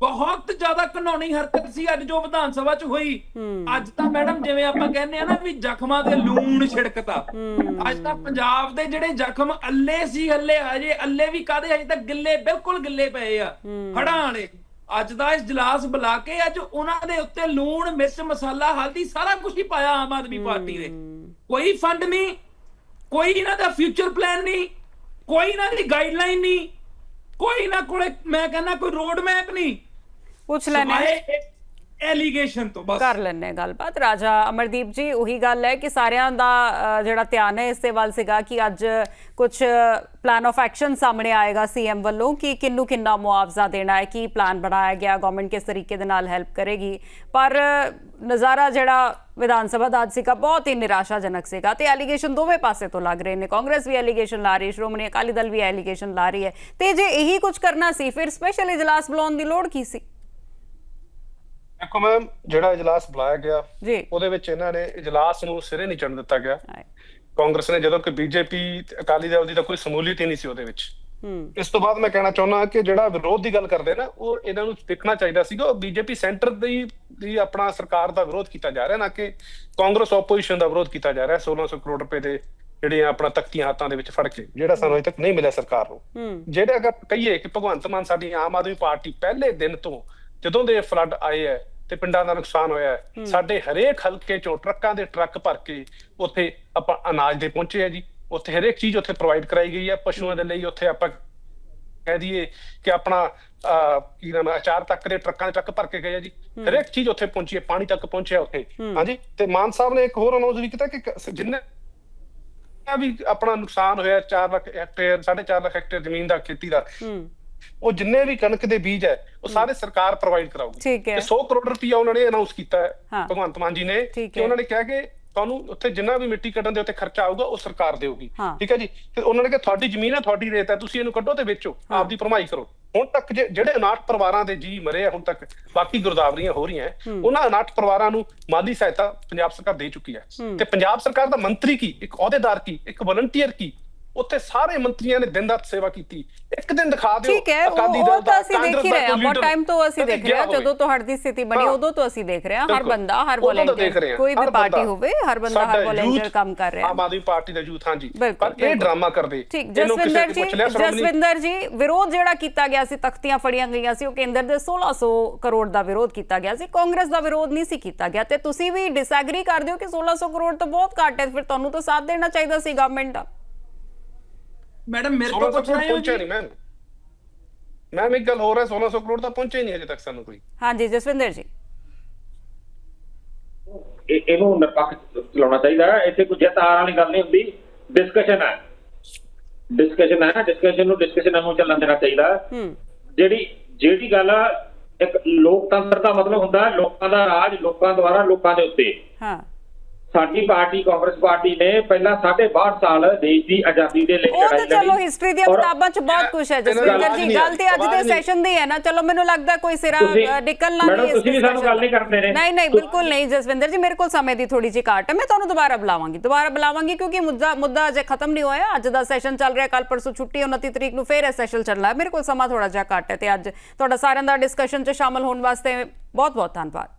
ਬਹੁਤ ਜ਼ਿਆਦਾ ਘਨੌਣੀ ਹਰਕਤ ਸੀ ਅੱਜ ਜੋ ਵਿਧਾਨ ਸਭਾ 'ਚ ਹੋਈ। ਅੱਜ ਤਾਂ ਮੈਡਮ ਜਿਵੇਂ ਆਪਾਂ ਕਹਿੰਦੇ ਆ ਨਾ ਵੀ ਜ਼ਖਮਾਂ ਤੇ ਲੂਣ ਛਿੜਕਤਾ। ਅੱਜ ਤਾਂ ਪੰਜਾਬ ਦੇ ਜਿਹੜੇ ਜ਼ਖਮ ਅੱਲੇ ਸੀ ਹੱਲੇ ਹਜੇ ਅੱਲੇ ਵੀ ਕਾਦੇ ਹਜੇ ਤੱਕ ਗਿੱਲੇ ਬਿਲਕੁਲ ਗਿੱਲੇ ਪਏ ਆ। ਹੜਾਂ ਵਾਲੇ ਅੱਜ ਦਾ ਇਸ ਜਲਾਸ ਬੁਲਾ ਕੇ ਅੱਜ ਉਹਨਾਂ ਦੇ ਉੱਤੇ ਲੂਣ ਮਿਰਚ ਮਸਾਲਾ ਹਲਦੀ ਸਾਰਾ ਕੁਝ ਹੀ ਪਾਇਆ ਆਮ ਆਦਮੀ ਪਾਰਟੀ ਦੇ ਕੋਈ ਫੰਡ ਨਹੀਂ ਕੋਈ ਇਹਨਾਂ ਦਾ ਫਿਊਚਰ ਪਲਾਨ ਨਹੀਂ ਕੋਈ ਇਹਨਾਂ ਦੀ ਗਾਈਡਲਾਈਨ ਨਹੀਂ ਕੋਈ ਨਾ ਕੋਲੇ ਮੈਂ ਕਹਿੰਦਾ ਕੋਈ ਰੋਡ ਮੈਪ ਨਹੀਂ। ਪੁੱਛ ਲੈਣੇ ਐਲੀਗੇਸ਼ਨ ਤੋਂ ਬਸ। ਕਰ ਲੈਣੇ ਗੱਲਬਾਤ। ਰਾਜਾ ਅਮਰਦੀਪ ਜੀ ਉਹੀ ਗੱਲ ਹੈ ਕਿ ਸਾਰਿਆਂ ਦਾ ਜਿਹੜਾ ਧਿਆਨ ਹੈ ਇਸੇ ਵੱਲ ਸੀਗਾ ਕਿ ਅੱਜ ਕੁਝ ਪਲਾਨ ਆਫ ਐਕਸ਼ਨ ਸਾਹਮਣੇ ਆਏਗਾ ਸੀਐਮ ਵੱਲੋਂ ਕਿ ਕਿੰਨੂੰ ਕਿੰਨਾ ਮੁਆਵਜ਼ਾ ਦੇਣਾ ਹੈ ਕੀ ਪਲਾਨ ਬਣਾਇਆ ਗਿਆ ਗਵਰਨਮੈਂਟ ਕਿਸ ਤਰੀਕੇ ਦੇ ਨਾਲ ਹੈਲਪ ਕਰੇਗੀ। ਪਰ ਨਜ਼ਾਰਾ ਜਿਹੜਾ ਵਿਧਾਨ ਸਭਾ ਦਾ ਅੱਜ ਸੀਗਾ ਬਹੁਤ ਹੀ ਨਿਰਾਸ਼ਾਜਨਕ ਸੀਗਾ ਤੇ ਐਲੀਗੇਸ਼ਨ ਦੋਵੇਂ ਪਾਸੇ ਤੋਂ ਲੱਗ ਰਹੇ ਨੇ। ਕਾਂਗਰਸ ਵੀ ਐਲੀਗੇਸ਼ਨ ਲਾ ਰਹੀ ਹੈ ਸ਼੍ਰੋਮਣੀ ਅਕਾਲੀ ਦਲ ਵੀ ਐਲੀਗੇਸ਼ਨ ਲਾ ਰਹੀ ਹੈ। ਤੇ ਜੇ ਇਹੀ ਕੁਝ ਕਰਨਾ ਸੀ ਫਿਰ ਸਪੈਸ਼ਲ ਇਜਲਾਸ ਬੁਲਾਉਣ ਦੀ ਲੋੜ ਕੀ ਸੀ? ਦੇਖੋ ਮੈਮ ਜਿਹੜਾ ਇਜਲਾਸ ਬੁਲਾਇਆ ਗਿਆ ਉਹਦੇ ਵਿੱਚ ਇਹਨਾਂ ਨੇ ਇਜਲਾਸ ਨੂੰ ਸਿਰੇ ਨਹੀਂ ਚੜਨ ਦਿੱਤਾ ਗਿਆ। ਕਾਂਗਰਸ ਨੇ ਜਦੋਂ ਕਿ ਬੀਜੇਪੀ ਅਕਾਲੀ ਦਲ ਦੀ ਤਾਂ ਕੋਈ ਸਮੂਲੀਅਤ ਹੀ ਨਹੀਂ ਸੀ ਉਹਦੇ ਵਿੱਚ। ਇਸ ਤੋਂ ਬਾਅਦ ਮੈਂ ਕਹਿਣਾ ਚਾਹੁੰਦਾ ਕਿ ਜਿਹੜਾ ਵਿਰੋਧ ਦੀ ਗੱਲ ਕਰਦੇ ਨਾ ਉਹ ਇਹਨਾਂ ਨੂੰ ਦੇਖਣਾ ਚਾਹੀਦਾ ਸੀਗਾ। ਉਹ ਬੀਜੇਪੀ ਸੈਂਟਰ ਦੀ ਦੀ ਆਪਣਾ ਸਰਕਾਰ ਦਾ ਵਿਰੋਧ ਕੀਤਾ ਜਾ ਰਿਹਾ ਨਾ ਕਿ ਕਾਂਗਰਸ ਆਪੋਜੀਸ਼ਨ ਦਾ ਵਿਰੋਧ ਕੀਤਾ ਜਾ ਰਿਹਾ 1600 ਕਰੋੜ ਰੁਪਏ ਦੇ ਜਿਹੜੇ ਆਪਣਾ ਤਖਤੀਆਂ ਹੱਥਾਂ ਦੇ ਵਿੱਚ ਫੜ ਕੇ ਜਿਹੜਾ ਸਾਨੂੰ ਅਜੇ ਤੱਕ ਨਹੀਂ ਮਿਲਿਆ ਸਰਕਾਰ ਨੂੰ। ਜਿਹੜੇ ਅਗਰ ਕਹੀਏ ਕਿ ਭਗਵੰਤ ਮਾਨ ਸਾਡੀ ਆਮ ਆਦਮੀ ਪਾਰਟੀ ਪਹਿਲੇ ਦਿਨ ਤੋਂ ਜਦੋਂ ਦੇ ਫਲੱਡ ਆਏ ਹੈ ਤੇ ਪਿੰਡਾਂ ਦਾ ਨੁਕਸਾਨ ਹੋਇਆ ਹੈ। ਸਾਡੇ ਹਰੇਕ ਹਲਕੇ ਚੋਂ ਟਰੱਕਾਂ ਦੇ ਟਰੱਕ ਭਰ ਕੇ ਉੱਥੇ ਆਪਾਂ ਅਨਾਜ ਦੇ ਪਹੁੰਚੇ ਆ ਜੀ। ਉੱਥੇ ਹਰੇਕ ਚੀਜ਼ ਉੱਥੇ ਪ੍ਰੋਵਾਈਡ ਕਰਾਈ ਗਈ ਹੈ ਪਸ਼ੂਆਂ ਦੇ ਲਈ ਉੱਥੇ ਆਪਾਂ ਕਹਿ ਦਈਏ ਕਿ ਆਪਣਾ ਕੀ ਨਾਮ ਅਚਾਰ ਤੱਕ ਦੇ ਟਰੱਕਾਂ ਦੇ ਟਰੱਕ ਭਰ ਕੇ ਗਏ ਆ ਜੀ। ਹਰੇਕ ਚੀਜ਼ ਉੱਥੇ ਪਹੁੰਚੀ ਹੈ ਪਾਣੀ ਤੱਕ ਪਹੁੰਚਿਆ ਉੱਥੇ। ਹਾਂਜੀ ਤੇ ਮਾਨ ਸਾਹਿਬ ਨੇ ਇੱਕ ਹੋਰ ਅਨਾਉਂਸ ਵੀ ਕੀਤਾ ਕਿ ਜਿੰਨੇ ਆ ਵੀ ਆਪਣਾ ਨੁਕਸਾਨ ਹੋਇਆ 4 ਲੱਖ ਹੈਕਟੇਅਰ 4.5 ਲੱਖ ਹੈਕਟੇਅਰ ਜ਼ਮੀਨ ਦਾ ਖੇਤੀ ਦਾ। ਉਹ ਜਿੰਨੇ ਵੀ ਕਣਕ ਦੇ ਬੀਜ ਹੈ ਉਹ ਸਾਰੇ ਸਰਕਾਰ ਪ੍ਰੋਵਾਈਡ ਕਰਾਊਗੀ। ਠੀਕ ਹੈ। ਤੇ 100 ਕਰੋੜ ਰੁਪਇਆ ਉਹਨਾਂ ਨੇ ਅਨਾਉਂਸ ਕੀਤਾ ਹੈ ਹਾਂ। ਭਗਵੰਤ ਮਾਨ ਜੀ ਨੇ। ਠੀਕ ਕਿ ਹੈ। ਉਹਨਾਂ ਨੇ ਕਿਹਾ ਕਿ ਤੁਹਾਨੂੰ ਉੱਥੇ ਜਿੰਨਾ ਵੀ ਮਿੱਟੀ ਕੱਢਣ ਦੇ ਉੱਤੇ ਖਰਚਾ ਆਊਗਾ ਉਹ ਸਰਕਾਰ ਦੇਊਗੀ। ਹਾਂ। ਠੀਕ ਹੈ ਜੀ? ਤੇ ਉਹਨਾਂ ਨੇ ਕਿਹਾ ਤੁਹਾਡੀ ਜ਼ਮੀਨ ਹੈ ਤੁਹਾਡੀ ਰੇਤ ਹੈ ਤੁਸੀਂ ਇਹਨੂੰ ਕੱਢੋ ਤੇ ਵੇਚੋ। ਆਪਦੀ ਭਰਮਾਈ ਕਰੋ। ਹੁਣ ਤੱਕ ਜੇ- ਜਿਹੜੇ 59 ਪਰਿਵਾਰਾਂ ਦੇ ਜੀ ਮਰੇ ਆ ਹੁਣ ਤੱਕ ਬਾਕੀ ਗੁਰਦਾਵਰੀਆਂ ਹੋ ਰਹੀਆਂ ਹੈ, ਉਹਨਾਂ 59 ਪਰਿਵਾਰਾਂ ਨੂੰ ਮਾਲੀ ਸਹਾਇਤਾ ਪੰਜਾਬ ਸਰਕਾਰ ਦੇ ਚੁੱਕੀ ਹੈ। ਤੇ ਪੰਜਾਬ ਸਰਕਾਰ ਦਾ ਮੰਤਰੀ ਕੀ? ਇੱਕ ਅਹੁਦੇਦਾਰ ਕੀ? ਇੱਕ ਵਲੰਟੀਅਰ ਕੀ? ਉੱਥੇ ਸਾਰੇ ਮੰਤਰੀਆਂ ਨੇ ਦਿਨ ਰਾਤ ਸੇਵਾ ਕੀਤੀ ਇੱਕ ਦਿਨ ਦਿਖਾ ਦਿਓ ਠੀਕ ਹੈ ਉਹ ਅਕਾਲੀ ਉਹ ਦਲ ਦਾ, ਤਾਂ ਅਸੀਂ ਦੇਖ ਹੀ ਰਹੇ ਹਾਂ ਬਹੁਤ ਟਾਈਮ ਤੋਂ ਅਸੀਂ ਦੇਖ ਰਹੇ ਹਾਂ ਜਦੋਂ ਤੁਹਾਡੀ ਸਥਿਤੀ ਬਣੀ। ਉਦੋਂ ਤੋਂ ਅਸੀਂ ਦੇਖ ਰਹੇ ਹਾਂ ਹਰ। ਬੰਦਾ ਹਰ ਵੋਲੰਟੀਅਰ। ਕੋਈ ਵੀ ਪਾਰਟੀ। ਹੋਵੇ ਹਰ ਬੰਦਾ ਹਰ ਵੋਲੰਟੀਅਰ ਕੰਮ ਕਰ ਰਿਹਾ ਆਮ ਆਦਮੀ ਪਾਰਟੀ ਦਾ ਯੂਥ ਹਾਂਜੀ ਪਰ ਇਹ। ਡਰਾਮਾ ਕਰਦੇ ਠੀਕ ਜਸਵਿੰਦਰ ਜੀ ਜਸਵਿੰਦਰ ਜੀ ਵਿਰੋਧ ਜਿਹੜਾ ਕੀਤਾ ਗਿਆ ਸੀ ਤਖਤੀਆਂ ਫੜੀਆਂ ਗਈਆਂ ਸੀ ਉਹ ਕੇਂਦਰ ਦੇ 1600 ਕਰੋੜ ਦਾ ਵਿਰੋਧ ਕੀਤਾ ਗਿਆ ਸੀ ਕਾਂਗਰਸ ਦਾ ਵਿਰੋਧ ਨਹੀਂ ਸੀ ਕੀਤਾ ਗਿਆ ਤੇ ਤੁਸੀਂ ਵੀ ਡਿਸਐਗਰੀ ਕਰਦੇ ਹੋ ਕਿ 1600 ਕਰੋੜ ਤਾਂ ਬਹੁਤ ਘੱਟ ਹੈ ਫਿਰ ਤੁਹਾਨੂੰ ਤਾਂ ਸਾਥ ਦੇਣਾ ਚਾਹੀਦਾ ਸੀ ਗਵਰਨਮੈਂਟ ਦਾ ਮੈਡਮ ਮੇਰੇ 1600 ਕੋਲ ਪੁੱਛ ਰਹੇ ਹੋ ਜੀ। ਨਹੀਂ ਮੈਮ ਮੈਮ ਇੱਕ ਗੱਲ ਹੋ ਰਿਹਾ 1600 ਕਰੋੜ ਤਾਂ ਪਹੁੰਚਿਆ ਹੀ ਨਹੀਂ ਅਜੇ ਤੱਕ ਸਾਨੂੰ ਕੋਈ। ਹਾਂਜੀ ਜਸਵਿੰਦਰ ਜੀ। ਇਹ- ਇਹਨੂੰ ਨਿਰਪੱਖ ਚਲਾਉਣਾ ਚਾਹੀਦਾ ਹੈ। ਇੱਥੇ ਕੋਈ ਜਿੱਤ ਹਾਰ ਵਾਲੀ ਗੱਲ ਨਹੀਂ ਹੁੰਦੀ। ਡਿਸਕਸ਼ਨ ਹੈ। ਡਿਸਕਸ਼ਨ ਹੈ। ਡਿਸਕਸ਼ਨ ਨੂੰ ਡਿਸਕਸ਼ਨ ਨੂੰ ਚੱਲਣ ਦੇਣਾ ਚਾਹੀਦਾ ਹੈ। ਹੂੰ। ਜਿਹੜੀ ਜਿਹੜੀ ਗੱਲ ਇੱਕ ਲੋਕਤੰਤਰ ਦਾ ਮਤਲਬ ਹੁੰਦਾ ਹੈ ਲੋਕਾਂ ਦਾ ਰਾਜ ਲੋਕਾਂ ਦੁਆਰਾ ਲੋਕਾਂ ਦੇ ਉੱਤੇ। ਹਾਂ। ਸਾਡੀ ਪਾਰਟੀ ਕਾਂਗਰਸ ਪਾਰਟੀ ਨੇ ਪਹਿਲਾਂ 62 ਸਾਲ ਦੇਸ਼ ਦੀ ਆਜ਼ਾਦੀ ਦੇ ਲਈ ਉਹ ਤਾਂ ਲੜਾਈ ਚਲੋ ਲੜੀ। ਹਿਸਟਰੀ ਦੀਆਂ ਕਿਤਾਬਾਂ 'ਚ ਬਹੁਤ ਕੁਝ ਹੈ ਜਸਵਿੰਦਰ ਜੀ ਗੱਲ ਤੇ ਅੱਜ ਦੇ। ਸੈਸ਼ਨ ਦੀ ਹੈ ਨਾ ਚਲੋ ਮੈਨੂੰ ਲੱਗਦਾ ਕੋਈ ਸਿਰਾ ਨਿਕਲਣਾ ਮੈਡਮ, ਨਹੀਂ ਤੁਸੀਂ ਵੀ ਸਾਨੂੰ ਗੱਲ ਨਹੀਂ ਦਾ। ਕਰਨ ਦੇ ਰਹੇ। ਨਹੀਂ ਨਹੀਂ ਬਿਲਕੁਲ ਨਹੀਂ ਜਸਵਿੰਦਰ ਜੀ ਮੇਰੇ ਕੋਲ ਸਮੇਂ ਦੀ ਥੋੜੀ ਜਿਹੀ ਘਾਟ ਹੈ ਮੈਂ ਤੁਹਾਨੂੰ ਦੁਬਾਰਾ ਬੁਲਾਵਾਂਗੀ ਦੁਬਾਰਾ ਬੁਲਾਵਾਂਗੀ ਕਿਉਂਕਿ ਮੁੱਦਾ ਮੁੱਦਾ ਅਜੇ ਖਤਮ ਨਹੀਂ ਹੋਇਆ ਅੱਜ ਦਾ ਸੈਸ਼ਨ ਚੱਲ ਰਿਹਾ ਕੱਲ ਪਰਸੋਂ ਛੁੱਟੀ 29 ਤਰੀਕ ਨੂੰ ਫੇਰ ਇਹ ਸੈਸ਼ਨ ਚੱਲਣਾ ਹੈ ਮੇਰੇ ਕੋਲ ਸਮਾਂ ਥੋੜਾ ਜਿਹਾ ਘੱਟ ਹੈ ਤੇ ਅੱਜ ਤੁਹਾਡਾ ਸਾਰਿਆਂ ਦਾ ਡਿਸਕਸ਼ਨ 'ਚ ਸ਼ਾਮਲ ਹੋਣ ਵਾਸਤੇ ਬਹੁਤ ਬਹੁਤ ਧੰਨਵਾਦ